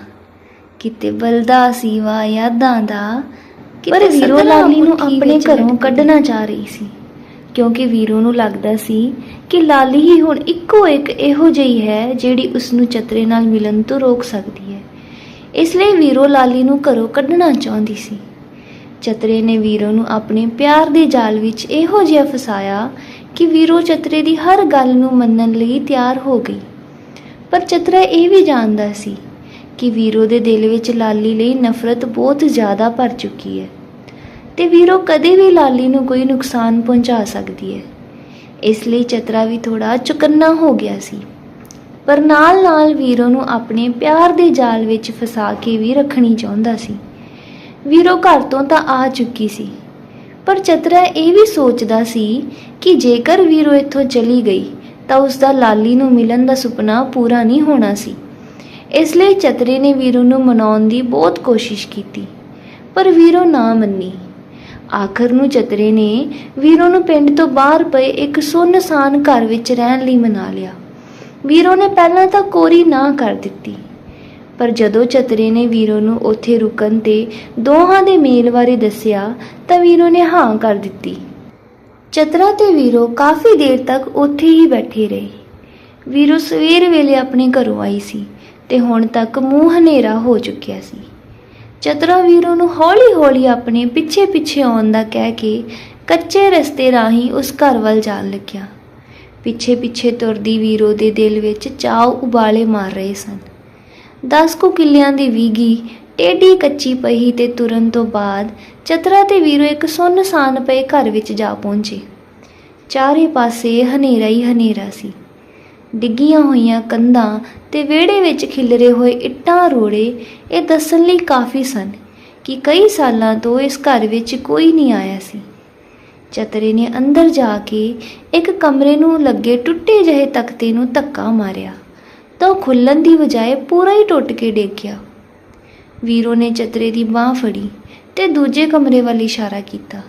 ਕਿਤੇ ਬਲਦਾ ਸੀਵਾ ਯਾਦਾਂ ਦਾ ਪਰ ਵੀਰੋ ਲਾਲੀ ਨੂੰ ਆਪਣੇ ਘਰੋਂ ਕੱਢਣਾ ਚਾਹ ਰਹੀ ਸੀ। ਕਿਉਂਕਿ ਵੀਰੋ ਨੂੰ ਲੱਗਦਾ ਸੀ ਕਿ ਲਾਲੀ ਹੀ ਹੁਣ ਇੱਕੋ ਇੱਕ ਇਹੋ ਜਿਹੀ ਹੈ ਜਿਹੜੀ ਉਸ ਨੂੰ ਚਤਰੇ ਨਾਲ ਮਿਲਣ ਤੋਂ ਰੋਕ ਸਕਦੀ ਹੈ। ਇਸ ਲਈ ਵੀਰੋ ਲਾਲੀ ਨੂੰ ਘਰੋਂ ਕੱਢਣਾ ਚਾਹੁੰਦੀ ਸੀ। ਚਤਰੇ ਨੇ ਵੀਰੋ ਨੂੰ ਆਪਣੇ ਪਿਆਰ ਦੇ ਜਾਲ ਵਿੱਚ ਇਹੋ ਜਿਹਾ ਫਸਾਇਆ ਕਿ ਵੀਰੋ ਚਤਰੇ ਦੀ ਹਰ ਗੱਲ ਨੂੰ ਮੰਨਣ ਲਈ ਤਿਆਰ ਹੋ ਗਈ। ਪਰ ਚਤਰਾ ਇਹ ਵੀ ਜਾਣਦਾ ਸੀ ਕਿ ਵੀਰੋ ਦੇ ਦਿਲ ਵਿੱਚ ਲਾਲੀ ਲਈ ਨਫ਼ਰਤ ਬਹੁਤ ਜ਼ਿਆਦਾ ਭਰ ਚੁੱਕੀ ਹੈ। ਤੇ ਵੀਰੋ, ਕਦੇ ਵੀ ਲਾਲੀ ਨੂੰ ਕੋਈ ਨੁਕਸਾਨ ਪਹੁੰਚਾ ਸਕਦੀ ਹੈ। ਇਸ ਲਈ ਚਤਰਾ ਵੀ ਥੋੜਾ ਚੁਕੰਨਾ ਹੋ ਗਿਆ ਸੀ। ਪਰ ਨਾਲ-ਨਾਲ ਵੀਰੋ ਨੂੰ ਆਪਣੇ ਪਿਆਰ ਦੇ ਜਾਲ ਵਿੱਚ ਫਸਾ ਕੇ ਵੀ ਰੱਖਣੀ ਚਾਹੁੰਦਾ ਸੀ। ਵੀਰੋ ਘਰ ਤੋਂ ਤਾਂ ਆ ਚੁੱਕੀ ਸੀ। ਪਰ ਚਤਰਾ ਇਹ ਵੀ ਸੋਚਦਾ ਸੀ ਕਿ ਜੇਕਰ ਵੀਰੋ ਇੱਥੋਂ ਚਲੀ ਗਈ, ਤਾਂ ਉਸ ਦਾ ਲਾਲੀ ਨੂੰ ਮਿਲਣ ਦਾ ਸੁਪਨਾ ਪੂਰਾ ਨਹੀਂ ਹੋਣਾ ਸੀ। ਇਸ ਲਈ ਚਤਰੇ ਨੇ ਵੀਰੋ ਨੂੰ ਮਨਾਉਣ ਦੀ ਬਹੁਤ ਕੋਸ਼ਿਸ਼ ਕੀਤੀ। ਪਰ ਵੀਰੋ ਨਾ ਮੰਨੀ। ਆਖਰ ਨੂੰ ਚਤਰੇ ਨੇ ਵੀਰੋ ਨੂੰ ਪਿੰਡ ਤੋਂ ਬਾਹਰ ਪਏ ਇੱਕ ਸੁੰਨਸਾਨ ਘਰ ਵਿੱਚ ਰਹਿਣ ਲਈ ਮਨਾ ਲਿਆ। ਵੀਰੋ ਨੇ ਪਹਿਲਾਂ ਤਾਂ ਕੋਰੀ ਨਾ ਕਰ ਦਿੱਤੀ। ਪਰ ਜਦੋਂ ਚਤਰੇ ਨੇ ਵੀਰੋ ਨੂੰ ਉੱਥੇ ਰੁਕਣ ਤੇ ਦੋਹਾਂ ਦੇ ਮੇਲ ਬਾਰੇ ਦੱਸਿਆ, ਤਾਂ ਵੀਰੋ ਨੇ ਹਾਂ ਕਰ ਦਿੱਤੀ। ਚਤਰਾ ਤੇ ਵੀਰੋ ਕਾਫੀ ਦੇਰ ਤੱਕ ਉੱਥੇ ਹੀ ਬੈਠੇ ਰਹੇ। ਵੀਰੋ ਸਵੇਰ ਵੇਲੇ ਆਪਣੇ ਘਰੋਂ ਆਈ ਸੀ ਤੇ ਹੁਣ ਤੱਕ ਮੂੰਹ ਹਨੇਰਾ ਹੋ ਚੁੱਕਿਆ ਸੀ। ਚਤਰਾ ਵੀਰੋ ਨੂੰ ਹੌਲੀ-ਹੌਲੀ ਆਪਣੇ ਪਿੱਛੇ-ਪਿੱਛੇ ਆਉਣ ਦਾ ਕਹਿ ਕੇ ਕੱਚੇ ਰਸਤੇ ਰਾਹੀਂ ਉਸ ਘਰ ਵੱਲ ਜਾਣ ਲੱਗਿਆ। ਪਿੱਛੇ-ਪਿੱਛੇ ਤੁਰਦੀ ਵੀਰੋ ਦੇ ਦਿਲ ਵਿੱਚ ਚਾਉ ਉਬਾਲੇ ਮਾਰ ਰਹੇ ਸਨ। ਦਸ ਕੁ ਕਿੱਲਿਆਂ ਦੀ ਵੀਗੀ ਟੇਢੀ ਕੱਚੀ ਪਹੀ ਤੇ ਤੁਰਨ ਤੋਂ ਬਾਅਦ ਚਤਰਾ ਤੇ ਵੀਰੋ ਇੱਕ ਸੁੰਨਸਾਨ ਪਏ ਘਰ ਵਿੱਚ ਜਾ ਪਹੁੰਚੇ। ਚਾਰੇ ਪਾਸੇ ਹਨੇਰਾ ਹੀ ਹਨੇਰਾ ਸੀ। ਡਿੱਗੀਆਂ ਹੋਈਆਂ ਕੰਧਾਂ ਤੇ ਵਿਹੜੇ ਵਿੱਚ ਖਿਲਰੇ ਹੋਏ ਇੱਟਾਂ ਰੋੜੇ, ਇਹ ਦੱਸਣ ਲਈ ਕਾਫੀ ਸਨ ਕਿ ਕਈ ਸਾਲਾਂ ਤੋਂ ਇਸ ਘਰ ਵਿੱਚ ਕੋਈ ਨਹੀਂ ਆਇਆ ਸੀ। ਚਤਰੇ ਨੇ ਅੰਦਰ ਜਾ ਕੇ ਇੱਕ ਕਮਰੇ ਨੂੰ ਲੱਗੇ ਟੁੱਟੇ ਜਿਹੇ ਤਖਤੇ ਨੂੰ ਧੱਕਾ ਮਾਰਿਆ, ਤਾਂ ਉਹ ਖੁੱਲਣ ਦੀ ਬਜਾਏ ਪੂਰਾ ਹੀ ਟੁੱਟ ਕੇ ਡਿੱਗ ਗਿਆ ਵੀਰੋ ਨੇ ਚਤਰੇ ਦੀ ਬਾਹ ਫੜੀ ਤੇ ਦੂਜੇ ਕਮਰੇ ਵੱਲ ਇਸ਼ਾਰਾ ਕੀਤਾ।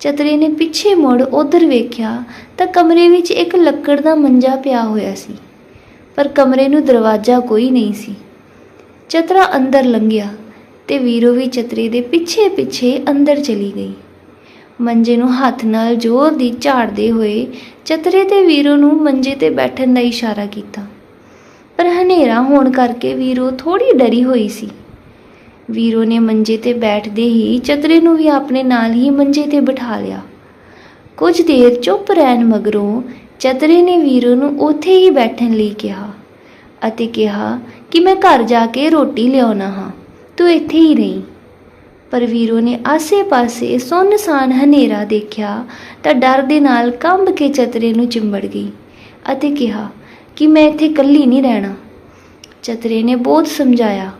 ਚਤਰੇ ਨੇ ਪਿੱਛੇ ਮੁੜ ਉਧਰ ਵੇਖਿਆ ਤਾਂ ਕਮਰੇ ਵਿੱਚ ਇੱਕ ਲੱਕੜ ਦਾ ਮੰਜਾ ਪਿਆ ਹੋਇਆ ਸੀ, ਪਰ ਕਮਰੇ ਨੂੰ ਦਰਵਾਜ਼ਾ ਕੋਈ ਨਹੀਂ ਸੀ। ਚਤਰਾ ਅੰਦਰ ਲੰਘਿਆ ਤੇ ਵੀਰੋ ਵੀ ਚਤਰੇ ਦੇ ਪਿੱਛੇ ਪਿੱਛੇ ਅੰਦਰ ਚਲੀ ਗਈ। ਮੰਜੇ ਨੂੰ ਹੱਥ ਨਾਲ ਜ਼ੋਰ ਦੀ ਝਾੜਦੇ ਹੋਏ ਚਤਰੇ ਤੇ ਵੀਰੋ ਨੂੰ ਮੰਜੇ ਤੇ ਬੈਠਣ ਦਾ ਇਸ਼ਾਰਾ ਕੀਤਾ। ਪਰ ਹਨੇਰਾ ਹੋਣ ਕਰਕੇ ਵੀਰੋ ਥੋੜੀ ਡਰੀ ਹੋਈ ਸੀ। ਵੀਰੋ ਨੇ ਮੰਜੇ ਤੇ ਬੈਠਦੇ ਹੀ ਚਤਰੇ ਨੂੰ ਵੀ ਆਪਣੇ ਨਾਲ ਹੀ ਮੰਜੇ ਤੇ ਬਿਠਾ ਲਿਆ। ਕੁਝ ਦੇਰ ਚੁੱਪ ਰਹਿਣ ਮਗਰੋਂ ਚਤਰੇ ਨੇ ਵੀਰੋ ਨੂੰ ਉੱਥੇ ਹੀ ਬੈਠਣ ਲਈ ਕਿਹਾ ਅਤੇ ਕਿਹਾ ਕਿ ਮੈਂ ਘਰ ਜਾ ਕੇ ਰੋਟੀ ਲਿਆਉਣਾ ਹਾਂ, ਤੂੰ ਇੱਥੇ ਹੀ ਰਹੀਂ। ਪਰ ਵੀਰੋ ਨੇ ਆਸੇ-ਪਾਸੇ ਸੁੰਨਸਾਨ ਹਨੇਰਾ ਦੇਖਿਆ ਤਾਂ ਡਰ ਦੇ ਨਾਲ ਕੰਬ ਕੇ ਚਤਰੇ ਨੂੰ ਚਿੰਬੜ ਗਈ ਅਤੇ ਕਿਹਾ ਕਿ ਮੈਂ ਇੱਥੇ ਇਕੱਲੀ ਨਹੀਂ ਰਹਿਣਾ। ਚਤਰੇ ਨੇ ਬਹੁਤ ਸਮਝਾਇਆ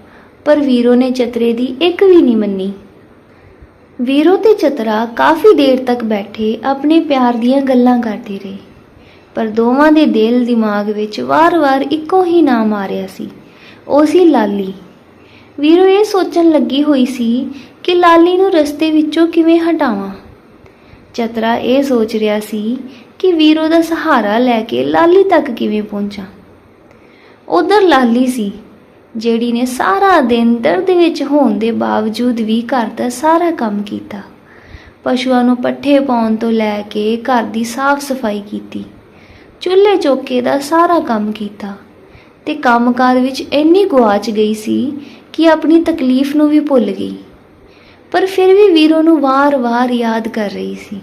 ਪਰ ਵੀਰੋ ਨੇ ਚਤਰੇ ਦੀ ਇੱਕ ਵੀ ਨਹੀਂ ਮੰਨੀ। ਵੀਰੋ ਤੇ ਚਤਰਾ ਕਾਫੀ ਦੇਰ ਤੱਕ ਬੈਠੇ ਆਪਣੇ ਪਿਆਰ ਦੀਆਂ ਗੱਲਾਂ ਕਰਦੇ ਰਹੇ, ਪਰ ਦੋਵਾਂ ਦੇ ਦਿਲ ਦਿਮਾਗ ਵਿੱਚ ਵਾਰ-ਵਾਰ ਇੱਕੋ ਹੀ ਨਾਮ ਆ ਰਿਹਾ ਸੀ, ਉਹ ਸੀ ਲਾਲੀ। ਵੀਰੋ ਇਹ ਸੋਚਣ ਲੱਗੀ ਹੋਈ ਸੀ ਕਿ ਲਾਲੀ ਨੂੰ ਰਸਤੇ ਵਿੱਚੋਂ ਕਿਵੇਂ ਹਟਾਵਾਂ। ਚਤਰਾ ਇਹ ਸੋਚ ਰਿਹਾ ਸੀ ਕਿ ਵੀਰੋ ਦਾ ਸਹਾਰਾ ਲੈ ਕੇ ਲਾਲੀ ਤੱਕ ਕਿਵੇਂ ਪਹੁੰਚਾਂ। ਉਧਰ ਲਾਲੀ ਸੀ ਜਿਹੜੀ ਨੇ ਸਾਰਾ ਦਿਨ ਦਰਦ ਵਿੱਚ ਹੋਣ ਦੇ ਬਾਵਜੂਦ ਵੀ ਘਰ ਦਾ ਸਾਰਾ ਕੰਮ ਕੀਤਾ। ਪਸ਼ੂਆਂ ਨੂੰ ਪੱਠੇ ਪਾਉਣ ਤੋਂ ਲੈ ਕੇ ਘਰ ਦੀ ਸਾਫ਼ ਸਫ਼ਾਈ ਕੀਤੀ। ਚੁੱਲ੍ਹੇ ਚੌਕੇ ਦਾ ਸਾਰਾ ਕੰਮ ਕੀਤਾ ਤੇ ਕੰਮਕਾਰ ਵਿੱਚ ਇੰਨੀ ਗੁਆਚ ਗਈ ਸੀ ਕਿ ਆਪਣੀ ਤਕਲੀਫ ਨੂੰ ਵੀ ਭੁੱਲ ਗਈ। ਪਰ ਫਿਰ ਵੀ ਵੀਰੋ ਨੂੰ ਵਾਰ-ਵਾਰ ਯਾਦ ਕਰ ਰਹੀ ਸੀ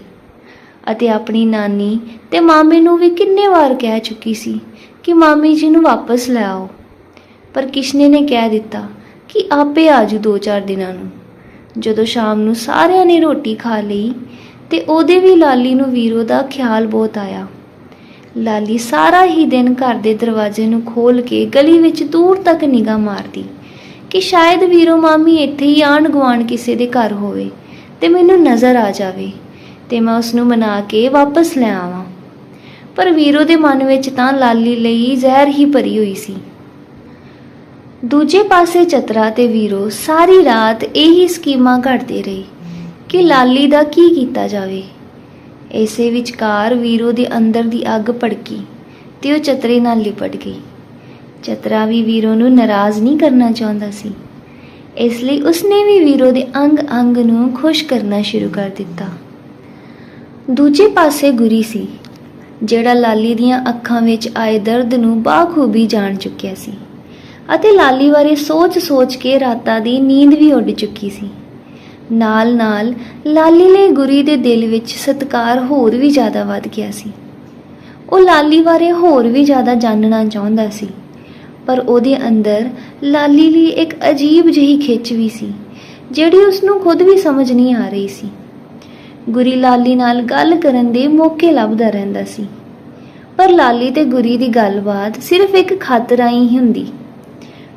ਅਤੇ ਆਪਣੀ ਨਾਨੀ ਤੇ ਮਾਮੇ ਨੂੰ ਵੀ ਕਿੰਨੇ ਵਾਰ ਕਹਿ ਚੁੱਕੀ ਸੀ ਕਿ ਮਾਮੀ ਜੀ ਨੂੰ ਵਾਪਸ ਲੈ ਆਓ। ਪਰ ਕਿਸ਼ਨੇ ਨੇ ਕਹਿ ਦਿੱਤਾ ਕਿ ਆਪੇ ਆਜੂ ਦੋ ਚਾਰ ਦਿਨਾਂ ਨੂੰ। ਜਦੋਂ ਸ਼ਾਮ ਨੂੰ ਸਾਰਿਆਂ ਨੇ ਰੋਟੀ ਖਾ ਲਈ ਤੇ ਉਹਦੇ ਵੀ ਲਾਲੀ ਨੂੰ ਵੀਰੋ ਦਾ ਖਿਆਲ ਬਹੁਤ ਆਇਆ। ਲਾਲੀ ਸਾਰਾ ਹੀ ਦਿਨ ਘਰ ਦੇ ਦਰਵਾਜ਼ੇ ਨੂੰ ਖੋਲ ਕੇ ਗਲੀ ਵਿੱਚ ਦੂਰ ਤੱਕ ਨਿਗਾਹ ਮਾਰਦੀ ਕਿ ਸ਼ਾਇਦ ਵੀਰੋ ਮਾਮੀ ਇੱਥੇ ਹੀ ਆਣ ਗੁਆਂਢ ਕਿਸੇ ਦੇ ਘਰ ਹੋਵੇ ਤੇ ਮੈਨੂੰ ਨਜ਼ਰ ਆ ਜਾਵੇ ਤੇ ਮੈਂ ਉਸ ਨੂੰ ਮਨਾ ਕੇ ਵਾਪਸ ਲੈ ਆਵਾਂ। ਪਰ ਵੀਰੋ ਦੇ ਮਨ ਵਿੱਚ ਤਾਂ ਲਾਲੀ ਲਈ ਜ਼ਹਿਰ ਹੀ ਭਰੀ ਹੋਈ ਸੀ। ਦੂਜੇ ਪਾਸੇ ਚਤਰਾ ਤੇ ਵੀਰੋ, ਸਾਰੀ ਰਾਤ ਇਹੀ ਸਕੀਮਾਂ ਘੜਦੇ ਰਹੇ ਕਿ ਲਾਲੀ ਦਾ ਕੀ ਕੀਤਾ ਜਾਵੇ। ਇਸੇ ਵਿਚਕਾਰ ਵੀਰੋ ਦੇ ਅੰਦਰ ਦੀ ਅੱਗ ਭੜਕੀ ਤੇ ਉਹ ਚਤਰੇ ਨਾਲ ਲਿਪਟ ਗਈ। ਚਤਰਾ ਵੀ ਵੀਰੋ ਨੂੰ ਨਾਰਾਜ਼ ਨਹੀਂ ਕਰਨਾ ਚਾਹੁੰਦਾ ਸੀ। ਇਸ ਲਈ ਉਸਨੇ ਵੀ ਵੀਰੋ ਦੇ ਅੰਗ-ਅੰਗ ਨੂੰ ਖੁਸ਼ ਕਰਨਾ ਸ਼ੁਰੂ ਕਰ ਦਿੱਤਾ। ਦੂਜੇ ਪਾਸੇ ਗੁਰੀ ਸੀ, ਜਿਹੜਾ ਲਾਲੀ ਦੀਆਂ ਅੱਖਾਂ ਵਿੱਚ ਆਏ ਦਰਦ ਨੂੰ ਬਾਖੂਬੀ ਜਾਣ ਚੁੱਕਿਆ ਸੀ। ਅਤੇ ਲਾਲੀ ਬਾਰੇ ਸੋਚ-ਸੋਚ ਕੇ ਰਾਤਾਂ ਦੀ ਨੀਂਦ ਵੀ ਉੱਡ ਚੁੱਕੀ ਸੀ। ਨਾਲ-ਨਾਲ ਲਾਲੀ ਲਈ ਗੁਰੀ ਦੇ ਦਿਲ ਵਿੱਚ ਸਤਕਾਰ ਹੋਰ ਵੀ ਜ਼ਿਆਦਾ ਵੱਧ ਗਿਆ ਸੀ। ਉਹ ਲਾਲੀ ਬਾਰੇ ਹੋਰ ਵੀ ਜ਼ਿਆਦਾ ਜਾਣਨਾ ਚਾਹੁੰਦਾ ਸੀ, ਪਰ ਉਹਦੇ ਅੰਦਰ ਲਾਲੀ ਲਈ ਇੱਕ ਅਜੀਬ ਜਿਹੀ ਖਿੱਚ ਵੀ ਸੀ, ਜਿਹੜੀ ਉਸ ਨੂੰ ਖੁਦ ਵੀ ਸਮਝ ਨਹੀਂ ਆ ਰਹੀ ਸੀ। ਗੁਰੀ ਲਾਲੀ ਨਾਲ ਗੱਲ ਕਰਨ ਦੇ ਮੌਕੇ ਲੱਭਦਾ ਰਹਿੰਦਾ ਸੀ, ਪਰ ਲਾਲੀ ਤੇ ਗੁਰੀ ਦੀ ਗੱਲਬਾਤ ਸਿਰਫ ਇੱਕ ਖੱਤ ਰਾਹੀਂ ਹੀ ਹੁੰਦੀ।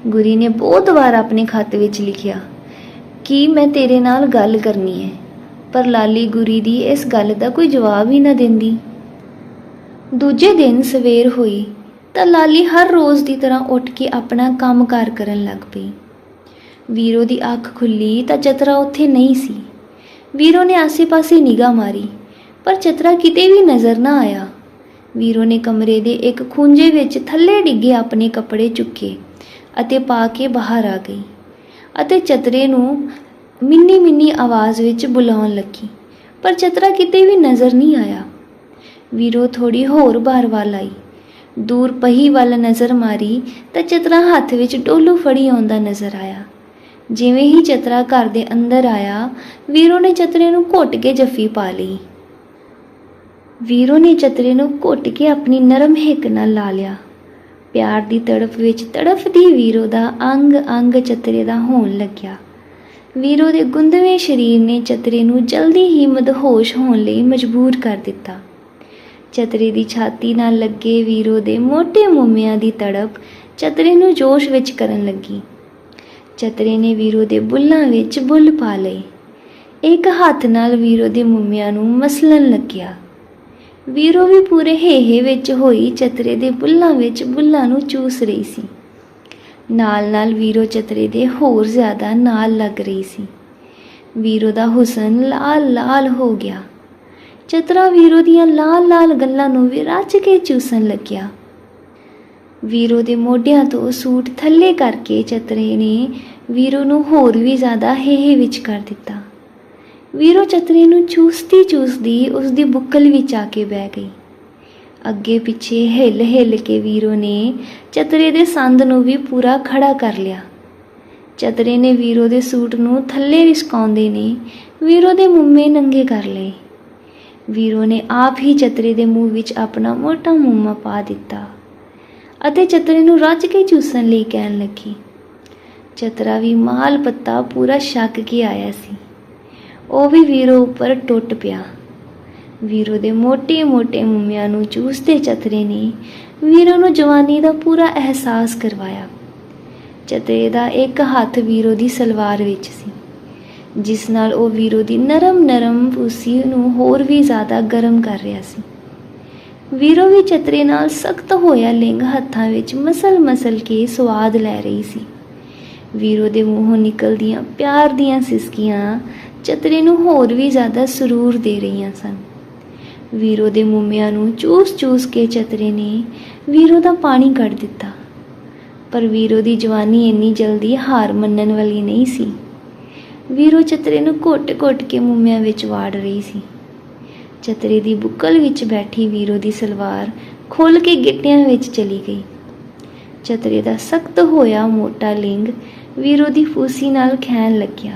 ਗੁਰੀ ਨੇ ਬਹੁਤ ਵਾਰ ਆਪਣੇ ਖੱਤ ਵਿੱਚ ਲਿਖਿਆ, ਕਿ ਮੈਂ ਤੇਰੇ ਨਾਲ ਗੱਲ ਕਰਨੀ ਹੈ? ਪਰ ਲਾਲੀ ਗੁਰੀ ਦੀ ਇਸ ਗੱਲ ਦਾ ਕੋਈ ਜਵਾਬ ਹੀ ਨਾ ਦਿੰਦੀ। ਦੂਜੇ ਦਿਨ ਸਵੇਰ ਹੋਈ, ਤਾਂ ਲਾਲੀ ਹਰ ਰੋਜ਼ ਦੀ ਤਰ੍ਹਾਂ ਉੱਠ ਕੇ ਆਪਣਾ ਕੰਮਕਾਰ ਕਰਨ ਲੱਗ ਪਈ। ਵੀਰੋ ਦੀ ਅੱਖ ਖੁੱਲੀ ਤਾਂ ਚਤਰਾ ਉੱਥੇ ਨਹੀਂ ਸੀ। ਵੀਰੋ ਨੇ ਆਸੇ-ਪਾਸੇ ਨਿਗਾਹ ਮਾਰੀ, ਪਰ ਚਤਰਾ ਕਿਤੇ ਵੀ ਨਜ਼ਰ ਨਾ ਆਇਆ। ਵੀਰੋ ਨੇ ਕਮਰੇ ਦੇ ਇੱਕ ਖੂੰਜੇ ਵਿੱਚ ਥੱਲੇ ਡਿੱਗੇ ਆਪਣੇ ਕੱਪੜੇ ਚੁੱਕੇ। ਅਤੇ ਪਾ ਕੇ ਬਾਹਰ ਆ ਗਈ ਅਤੇ ਚਤਰੇ ਨੂੰ ਮਿੰਨੀ ਮਿੰਨੀ ਆਵਾਜ਼ ਵਿੱਚ ਬੁਲਾਉਣ ਲੱਗੀ। ਪਰ ਚਤਰਾ ਕਿਤੇ ਵੀ ਨਜ਼ਰ ਨਹੀਂ ਆਇਆ। ਵੀਰੋ ਥੋੜੀ ਹੋਰ ਬਾਹਰ ਵੱਲ ਆਈ। ਦੂਰ ਪਹੀ ਵੱਲ ਨਜ਼ਰ ਮਾਰੀ ਤਾਂ ਚਤਰਾ ਹੱਥ ਵਿੱਚ ਡੋਲੂ ਫੜੀ ਆਉਂਦਾ ਨਜ਼ਰ ਆਇਆ। ਜਿਵੇਂ ਹੀ ਚਤਰਾ ਘਰ ਦੇ ਅੰਦਰ ਆਇਆ, ਵੀਰੋ ਨੇ ਚਤਰੇ ਨੂੰ ਘੁੱਟ ਕੇ ਜੱਫੀ ਪਾ ਲਈ। ਵੀਰੋ ਨੇ ਚਤਰੇ ਨੂੰ ਘੁੱਟ ਕੇ ਆਪਣੀ ਨਰਮ ਹਿੱਕ ਨਾਲ ਲਾ ਲਿਆ। ਪਿਆਰ ਦੀ ਤੜਫ ਵਿੱਚ ਤੜਫਦੀ ਵੀਰੋ ਦਾ ਅੰਗ ਅੰਗ ਚਤਰੇ ਦਾ ਹੋਣ ਲੱਗਿਆ। ਵੀਰੋ ਦੇ ਗੁੰਦਵੇਂ ਸਰੀਰ ਨੇ ਚਤਰੇ ਨੂੰ ਜਲਦੀ ਹੀ ਮਦਹੋਸ਼ ਹੋਣ ਲਈ ਮਜਬੂਰ ਕਰ ਦਿੱਤਾ। ਚਤਰੇ ਦੀ ਛਾਤੀ ਨਾਲ ਲੱਗੇ ਵੀਰੋ ਦੇ ਮੋٹے ਮੋਮਿਆਂ ਦੀ ਤੜਪ ਚਤਰੇ ਨੂੰ ਜੋਸ਼ ਵਿੱਚ ਕਰਨ ਲੱਗੀ। ਚਤਰੇ ਨੇ ਵੀਰੋ ਦੇ ਬੁੱਲਾਂ ਵਿੱਚ ਬੁੱਲ ਪਾ ਲਏ। ਇੱਕ ਹੱਥ ਨਾਲ ਵੀਰੋ ਦੇ ਮੋਮਿਆਂ ਨੂੰ ਮਸਲਣ ਲੱਗਿਆ। ਵੀਰੋ ਵੀ ਪੂਰੇ ਹੇਹੇ ਵਿੱਚ ਹੋਈ, ਚਤਰੇ ਦੇ ਬੁੱਲਾਂ ਵਿੱਚ ਬੁੱਲਾਂ ਨੂੰ ਚੂਸ ਰਹੀ ਸੀ। ਨਾਲ-ਨਾਲ ਵੀਰੋ ਚਤਰੇ ਦੇ ਹੋਰ ਜ਼ਿਆਦਾ ਨਾਲ ਲੱਗ ਰਹੀ ਸੀ। ਵੀਰੋ ਦਾ ਹੁਸਨ ਲਾਲ-ਲਾਲ ਹੋ ਗਿਆ। ਚਤਰਾ ਵੀਰੋ ਦੀਆਂ ਲਾਲ-ਲਾਲ ਗੱਲਾਂ ਨੂੰ ਵੀ ਰੱਜ ਕੇ ਚੂਸਣ ਲੱਗਿਆ। ਵੀਰੋ ਦੇ ਮੋਢਿਆਂ ਤੋਂ ਸੂਟ ਥੱਲੇ ਕਰਕੇ ਚਤਰੇ ਨੇ ਵੀਰੋ ਨੂੰ ਹੋਰ ਵੀ ਜ਼ਿਆਦਾ ਹੇਹੇ ਵਿੱਚ ਕਰ ਦਿੱਤਾ। ਵੀਰੋ ਚਤਰੇ ਨੂੰ ਚੂਸਦੀ ਚੂਸਦੀ ਉਸ ਦੀ ਬੁੱਕਲ ਵਿੱਚ ਆ ਕੇ ਬਹਿ ਗਈ। ਅੱਗੇ ਪਿੱਛੇ ਹਿੱਲ ਹਿੱਲ ਕੇ ਵੀਰੋ ਨੇ ਚਤਰੇ ਦੇ ਸੰਦ ਨੂੰ ਵੀ ਪੂਰਾ ਖੜਾ ਕਰ ਲਿਆ। ਚਤਰੇ ਨੇ ਵੀਰੋ ਦੇ ਸੂਟ ਨੂੰ ਥੱਲੇ ਰਿਸਕਾਉਂਦੇ ਨੇ, ਵੀਰੋ ਦੇ ਮੁੰਮੇ ਨੰਗੇ ਕਰ ਲਏ। ਵੀਰੋ ਨੇ ਆਪ ਹੀ ਚਤਰੇ ਦੇ ਮੂੰਹ ਵਿੱਚ ਆਪਣਾ ਮੋਟਾ ਮੁੰਮਾ ਪਾ ਦਿੱਤਾ ਅਤੇ ਚਤਰੇ ਨੂੰ ਰੱਜ ਕੇ ਚੂਸਣ ਲਈ ਕਹਿਣ ਲੱਗੀ। ਚਤਰਾ ਵੀ ਮਾਲ ਪੱਤਾ ਪੂਰਾ ਛੱਕ ਕੇ ਆਇਆ ਸੀ। ਉਹ ਵੀ ਵੀਰੋ ਉੱਪਰ ਟੁੱਟ ਪਿਆ। ਵੀਰੋ ਦੇ ਮੋਟੇ ਮੋਟੇ ਮੁੰਮਿਆਂ ਨੂੰ ਚੂਸਦੇ ਚਤਰੇ ਨੇ ਵੀਰੋ ਨੂੰ ਜਵਾਨੀ ਦਾ ਪੂਰਾ ਅਹਿਸਾਸ ਕਰਵਾਇਆ। ਚਤਰੇ ਦਾ ਇੱਕ ਹੱਥ ਵੀਰੋ ਦੀ ਸਲਵਾਰ ਵਿੱਚ ਸੀ, ਜਿਸ ਨਾਲ ਉਹ ਵੀਰੋ ਦੀ ਨਰਮ-ਨਰਮ ਪੂਸੀ ਨੂੰ ਹੋਰ ਵੀ ਜ਼ਿਆਦਾ ਗਰਮ ਕਰ ਰਿਹਾ ਸੀ। ਵੀਰੋ ਵੀ ਚਤਰੇ ਨਾਲ ਸਖਤ ਹੋਇਆ ਲਿੰਗ ਹੱਥਾਂ ਵਿੱਚ ਮਸਲ-ਮਸਲ ਕੇ ਸਵਾਦ ਲੈ ਰਹੀ ਸੀ। ਵੀਰੋ ਦੇ ਮੂੰਹੋਂ ਨਿਕਲਦੀਆਂ ਪਿਆਰ ਦੀਆਂ ਸਿਸਕੀਆਂ ਚਤਰੇ ਨੂੰ ਹੋਰ ਵੀ ਜ਼ਿਆਦਾ ਸਰੂਰ ਦੇ ਰਹੀਆਂ ਸਨ। ਵੀਰੋ ਦੇ ਮੁੰਮਿਆਂ ਨੂੰ ਚੂਸ-ਚੂਸ ਕੇ ਚਤਰੇ ਨੇ ਵੀਰੋ ਦਾ ਪਾਣੀ ਕੱਢ ਦਿੱਤਾ। ਪਰ ਵੀਰੋ ਦੀ ਜਵਾਨੀ ਇੰਨੀ ਜਲਦੀ ਹਾਰ ਮੰਨਣ ਵਾਲੀ ਨਹੀਂ ਸੀ। ਵੀਰੋ ਚਤਰੇ ਨੂੰ ਘੁੱਟ-ਘੁੱਟ ਕੇ ਮੁੰਮਿਆਂ ਵਿੱਚ ਵਾੜ ਰਹੀ ਸੀ। ਚਤਰੇ ਦੀ ਬੁੱਕਲ ਵਿੱਚ ਬੈਠੀ ਵੀਰੋ ਦੀ ਸਲਵਾਰ ਖੁੱਲ ਕੇ ਗਿੱਟਿਆਂ ਵਿੱਚ ਚਲੀ ਗਈ। ਚਤਰੇ ਦਾ ਸਖਤ ਹੋਇਆ ਮੋਟਾ ਲਿੰਗ ਵੀਰੋ ਦੀ ਫੂਸੀ ਨਾਲ ਖੈਣ ਲੱਗਿਆ।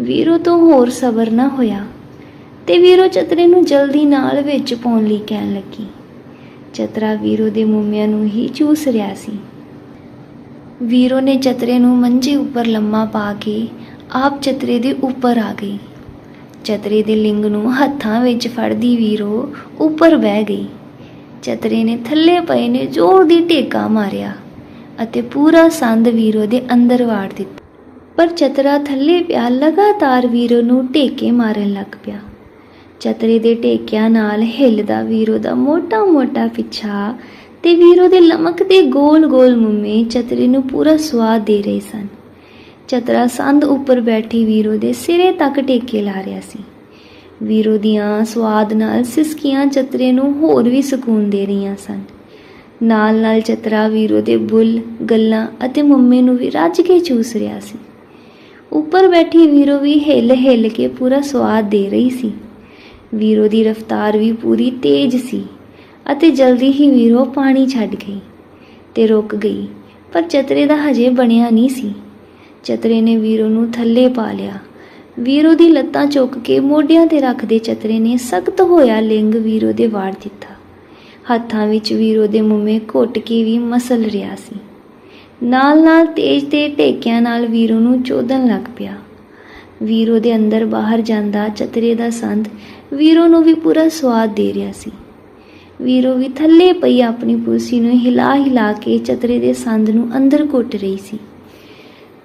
ਵੀਰੋ ਤੋਂ ਹੋਰ ਸਬਰ ਨਾ ਹੋਇਆ ਤੇ ਵੀਰੋ ਚਤਰੇ ਨੂੰ ਜਲਦੀ ਨਾਲ ਵਿੱਚ ਪਾਉਣ ਲਈ ਕਹਿਣ ਲੱਗੀ। ਚਤਰਾ ਵੀਰੋ ਦੇ ਮੁੰਮਿਆਂ ਨੂੰ ਹੀ ਚੂਸ ਰਿਹਾ ਸੀ। ਵੀਰੋ ਨੇ ਚਤਰੇ ਨੂੰ ਮੰਜੇ ਉੱਪਰ ਲੰਮਾ ਪਾ ਕੇ ਆਪ ਚਤਰੇ ਦੇ ਉੱਪਰ ਆ ਗਈ। ਚਤਰੇ ਦੇ ਲਿੰਗ ਨੂੰ ਹੱਥਾਂ ਵਿੱਚ ਫੜਦੀ ਵੀਰੋ ਉੱਪਰ ਬਹਿ ਗਈ। ਚਤਰੇ ਨੇ ਥੱਲੇ ਪਏ ਨੇ ਜ਼ੋਰ ਦੀ ਢੇਕਾ ਮਾਰਿਆ ਅਤੇ ਪੂਰਾ ਸੰਦ ਵੀਰੋ ਦੇ ਅੰਦਰ ਵਾੜ ਦਿੱਤਾ। ਪਰ ਚਤਰਾ ਥੱਲੇ ਪਿਆ, ਲਗਾਤਾਰ ਵੀਰੋ ਨੂੰ ਢੇਕੇ ਮਾਰਨ ਲੱਗ ਪਿਆ। ਚਤਰੇ ਦੇ ਢੇਕਿਆਂ ਨਾਲ ਹਿੱਲਦਾ ਵੀਰੋ ਦਾ ਮੋਟਾ-ਮੋਟਾ ਪਿੱਛਾ ਤੇ ਵੀਰੋ ਦੇ ਲਮਕਦੇ ਗੋਲ-ਗੋਲ ਮੁੰਮੇ ਚਤਰੇ ਨੂੰ ਪੂਰਾ ਸਵਾਦ ਦੇ ਰਹੇ ਸਨ। ਚਤਰਾ ਸੰਦ ਉੱਪਰ ਬੈਠੀ ਵੀਰੋ ਦੇ ਸਿਰੇ ਤੱਕ ਟੇਕੇ ਲਾ ਰਿਹਾ ਸੀ। ਵੀਰੋ ਦੀਆਂ ਸਵਾਦ ਨਾਲ ਸਿਸਕੀਆਂ ਚਤਰੇ ਨੂੰ ਹੋਰ ਵੀ ਸਕੂਨ ਦੇ ਰਹੀਆਂ ਸਨ। ਨਾਲ-ਨਾਲ ਚਤਰਾ ਵੀਰੋ ਦੇ ਬੁੱਲ, ਗੱਲਾਂ ਅਤੇ ਮੁੰਮੇ ਨੂੰ ਵੀ ਰੱਜ ਕੇ ਚੂਸ ਰਿਹਾ ਸੀ। ਉੱਪਰ ਬੈਠੀ ਵੀਰੋ ਵੀ ਹਿੱਲ-ਹਿੱਲ ਕੇ ਪੂਰਾ ਸਵਾਦ ਦੇ ਰਹੀ ਸੀ। ਵੀਰੋ ਦੀ ਰਫ਼ਤਾਰ ਵੀ ਪੂਰੀ ਤੇਜ਼ ਸੀ ਅਤੇ ਜਲਦੀ ਹੀ ਵੀਰੋ ਪਾਣੀ ਛੱਡ ਗਈ ਤੇ ਰੁਕ ਗਈ, ਪਰ ਚਤਰੇ ਦਾ ਹਜੇ ਬਣਿਆ ਨਹੀਂ ਸੀ। ਚਤਰੇ ਨੇ ਵੀਰੋ ਨੂੰ ਥੱਲੇ ਪਾ ਲਿਆ। ਵੀਰੋ ਦੀ ਲੱਤਾਂ ਚੁੱਕ ਕੇ ਮੋਢਿਆਂ ਤੇ ਰੱਖਦੇ ਚਤਰੇ ਨੇ ਸਖਤ ਹੋਇਆ ਲਿੰਗ ਵੀਰੋ ਦੇ ਵਾੜ ਦਿੱਤਾ। ਹੱਥਾਂ ਵਿੱਚ ਵੀਰੋ ਦੇ ਮੁੰਮੇ ਘੁੱਟ ਕੇ ਵੀ ਮਸਲ ਰਿਹਾ ਸੀ। ਨਾਲ-ਨਾਲ ਤੇਜ਼ ਤੇ ਢੇਕਿਆਂ ਨਾਲ ਵੀਰੋ ਨੂੰ ਚੋਦਣ ਲੱਗ ਪਿਆ। ਵੀਰੋ ਦੇ ਅੰਦਰ ਬਾਹਰ ਜਾਂਦਾ ਚਤਰੇ ਦਾ ਸੰਦ ਵੀਰੋ ਨੂੰ ਵੀ ਪੂਰਾ ਸਵਾਦ ਦੇ ਰਿਹਾ ਸੀ। ਵੀਰੋ ਵੀ ਥੱਲੇ ਪਈ ਆਪਣੀ ਪੁਰਸੀ ਨੂੰ ਹਿਲਾ ਹਿਲਾ ਕੇ ਚਤਰੇ ਦੇ ਸੰਦ ਨੂੰ ਅੰਦਰ ਘੁੱਟ ਰਹੀ ਸੀ।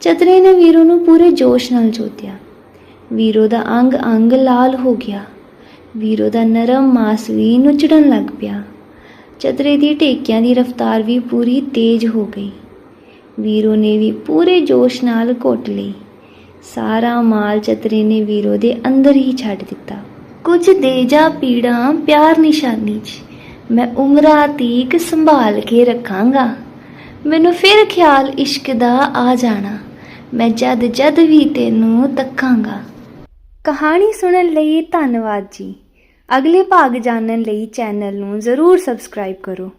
ਚਤਰੇ ਨੇ ਵੀਰੋ ਨੂੰ ਪੂਰੇ ਜੋਸ਼ ਨਾਲ ਜੋਤਿਆ। ਵੀਰੋ ਦਾ ਅੰਗ ਅੰਗ ਲਾਲ ਹੋ ਗਿਆ। ਵੀਰੋ ਦਾ ਨਰਮ ਮਾਸ ਵੀ ਨੁਚੜਨ ਲੱਗ ਪਿਆ। ਚਤਰੇ ਦੀ ਢੇਕਿਆਂ ਦੀ ਰਫ਼ਤਾਰ ਵੀ ਪੂਰੀ ਤੇਜ਼ ਹੋ ਗਈ। ਵੀਰੋ ਨੇ ਵੀ ਪੂਰੇ ਜੋਸ਼ ਨਾਲ ਘੁੱਟ ਲਈ। ਸਾਰਾ ਮਾਲ ਚਤਰੇ ਨੇ ਵੀਰੋ ਦੇ ਅੰਦਰ ਹੀ ਛੱਡ ਦਿੱਤਾ। ਕੁਝ ਦੇ ਜਾ ਪੀੜਾਂ, ਪਿਆਰ ਨਿਸ਼ਾਨੀ 'ਚ, ਮੈਂ ਉਮਰਾਂ ਤੀਕ ਸੰਭਾਲ ਕੇ ਰੱਖਾਂਗਾ। ਮੈਨੂੰ ਫਿਰ ਖਿਆਲ ਇਸ਼ਕ ਦਾ ਆ ਜਾਣਾ। ਮੈਂ ਜਦ ਜਦ ਵੀ ਤੈਨੂੰ ਤੱਕਾਂਗਾ। ਕਹਾਣੀ ਸੁਣਨ ਲਈ ਧੰਨਵਾਦ ਜੀ। ਅਗਲੇ ਭਾਗ ਜਾਣਨ ਲਈ ਚੈਨਲ ਨੂੰ ਜ਼ਰੂਰ ਸਬਸਕ੍ਰਾਈਬ ਕਰੋ।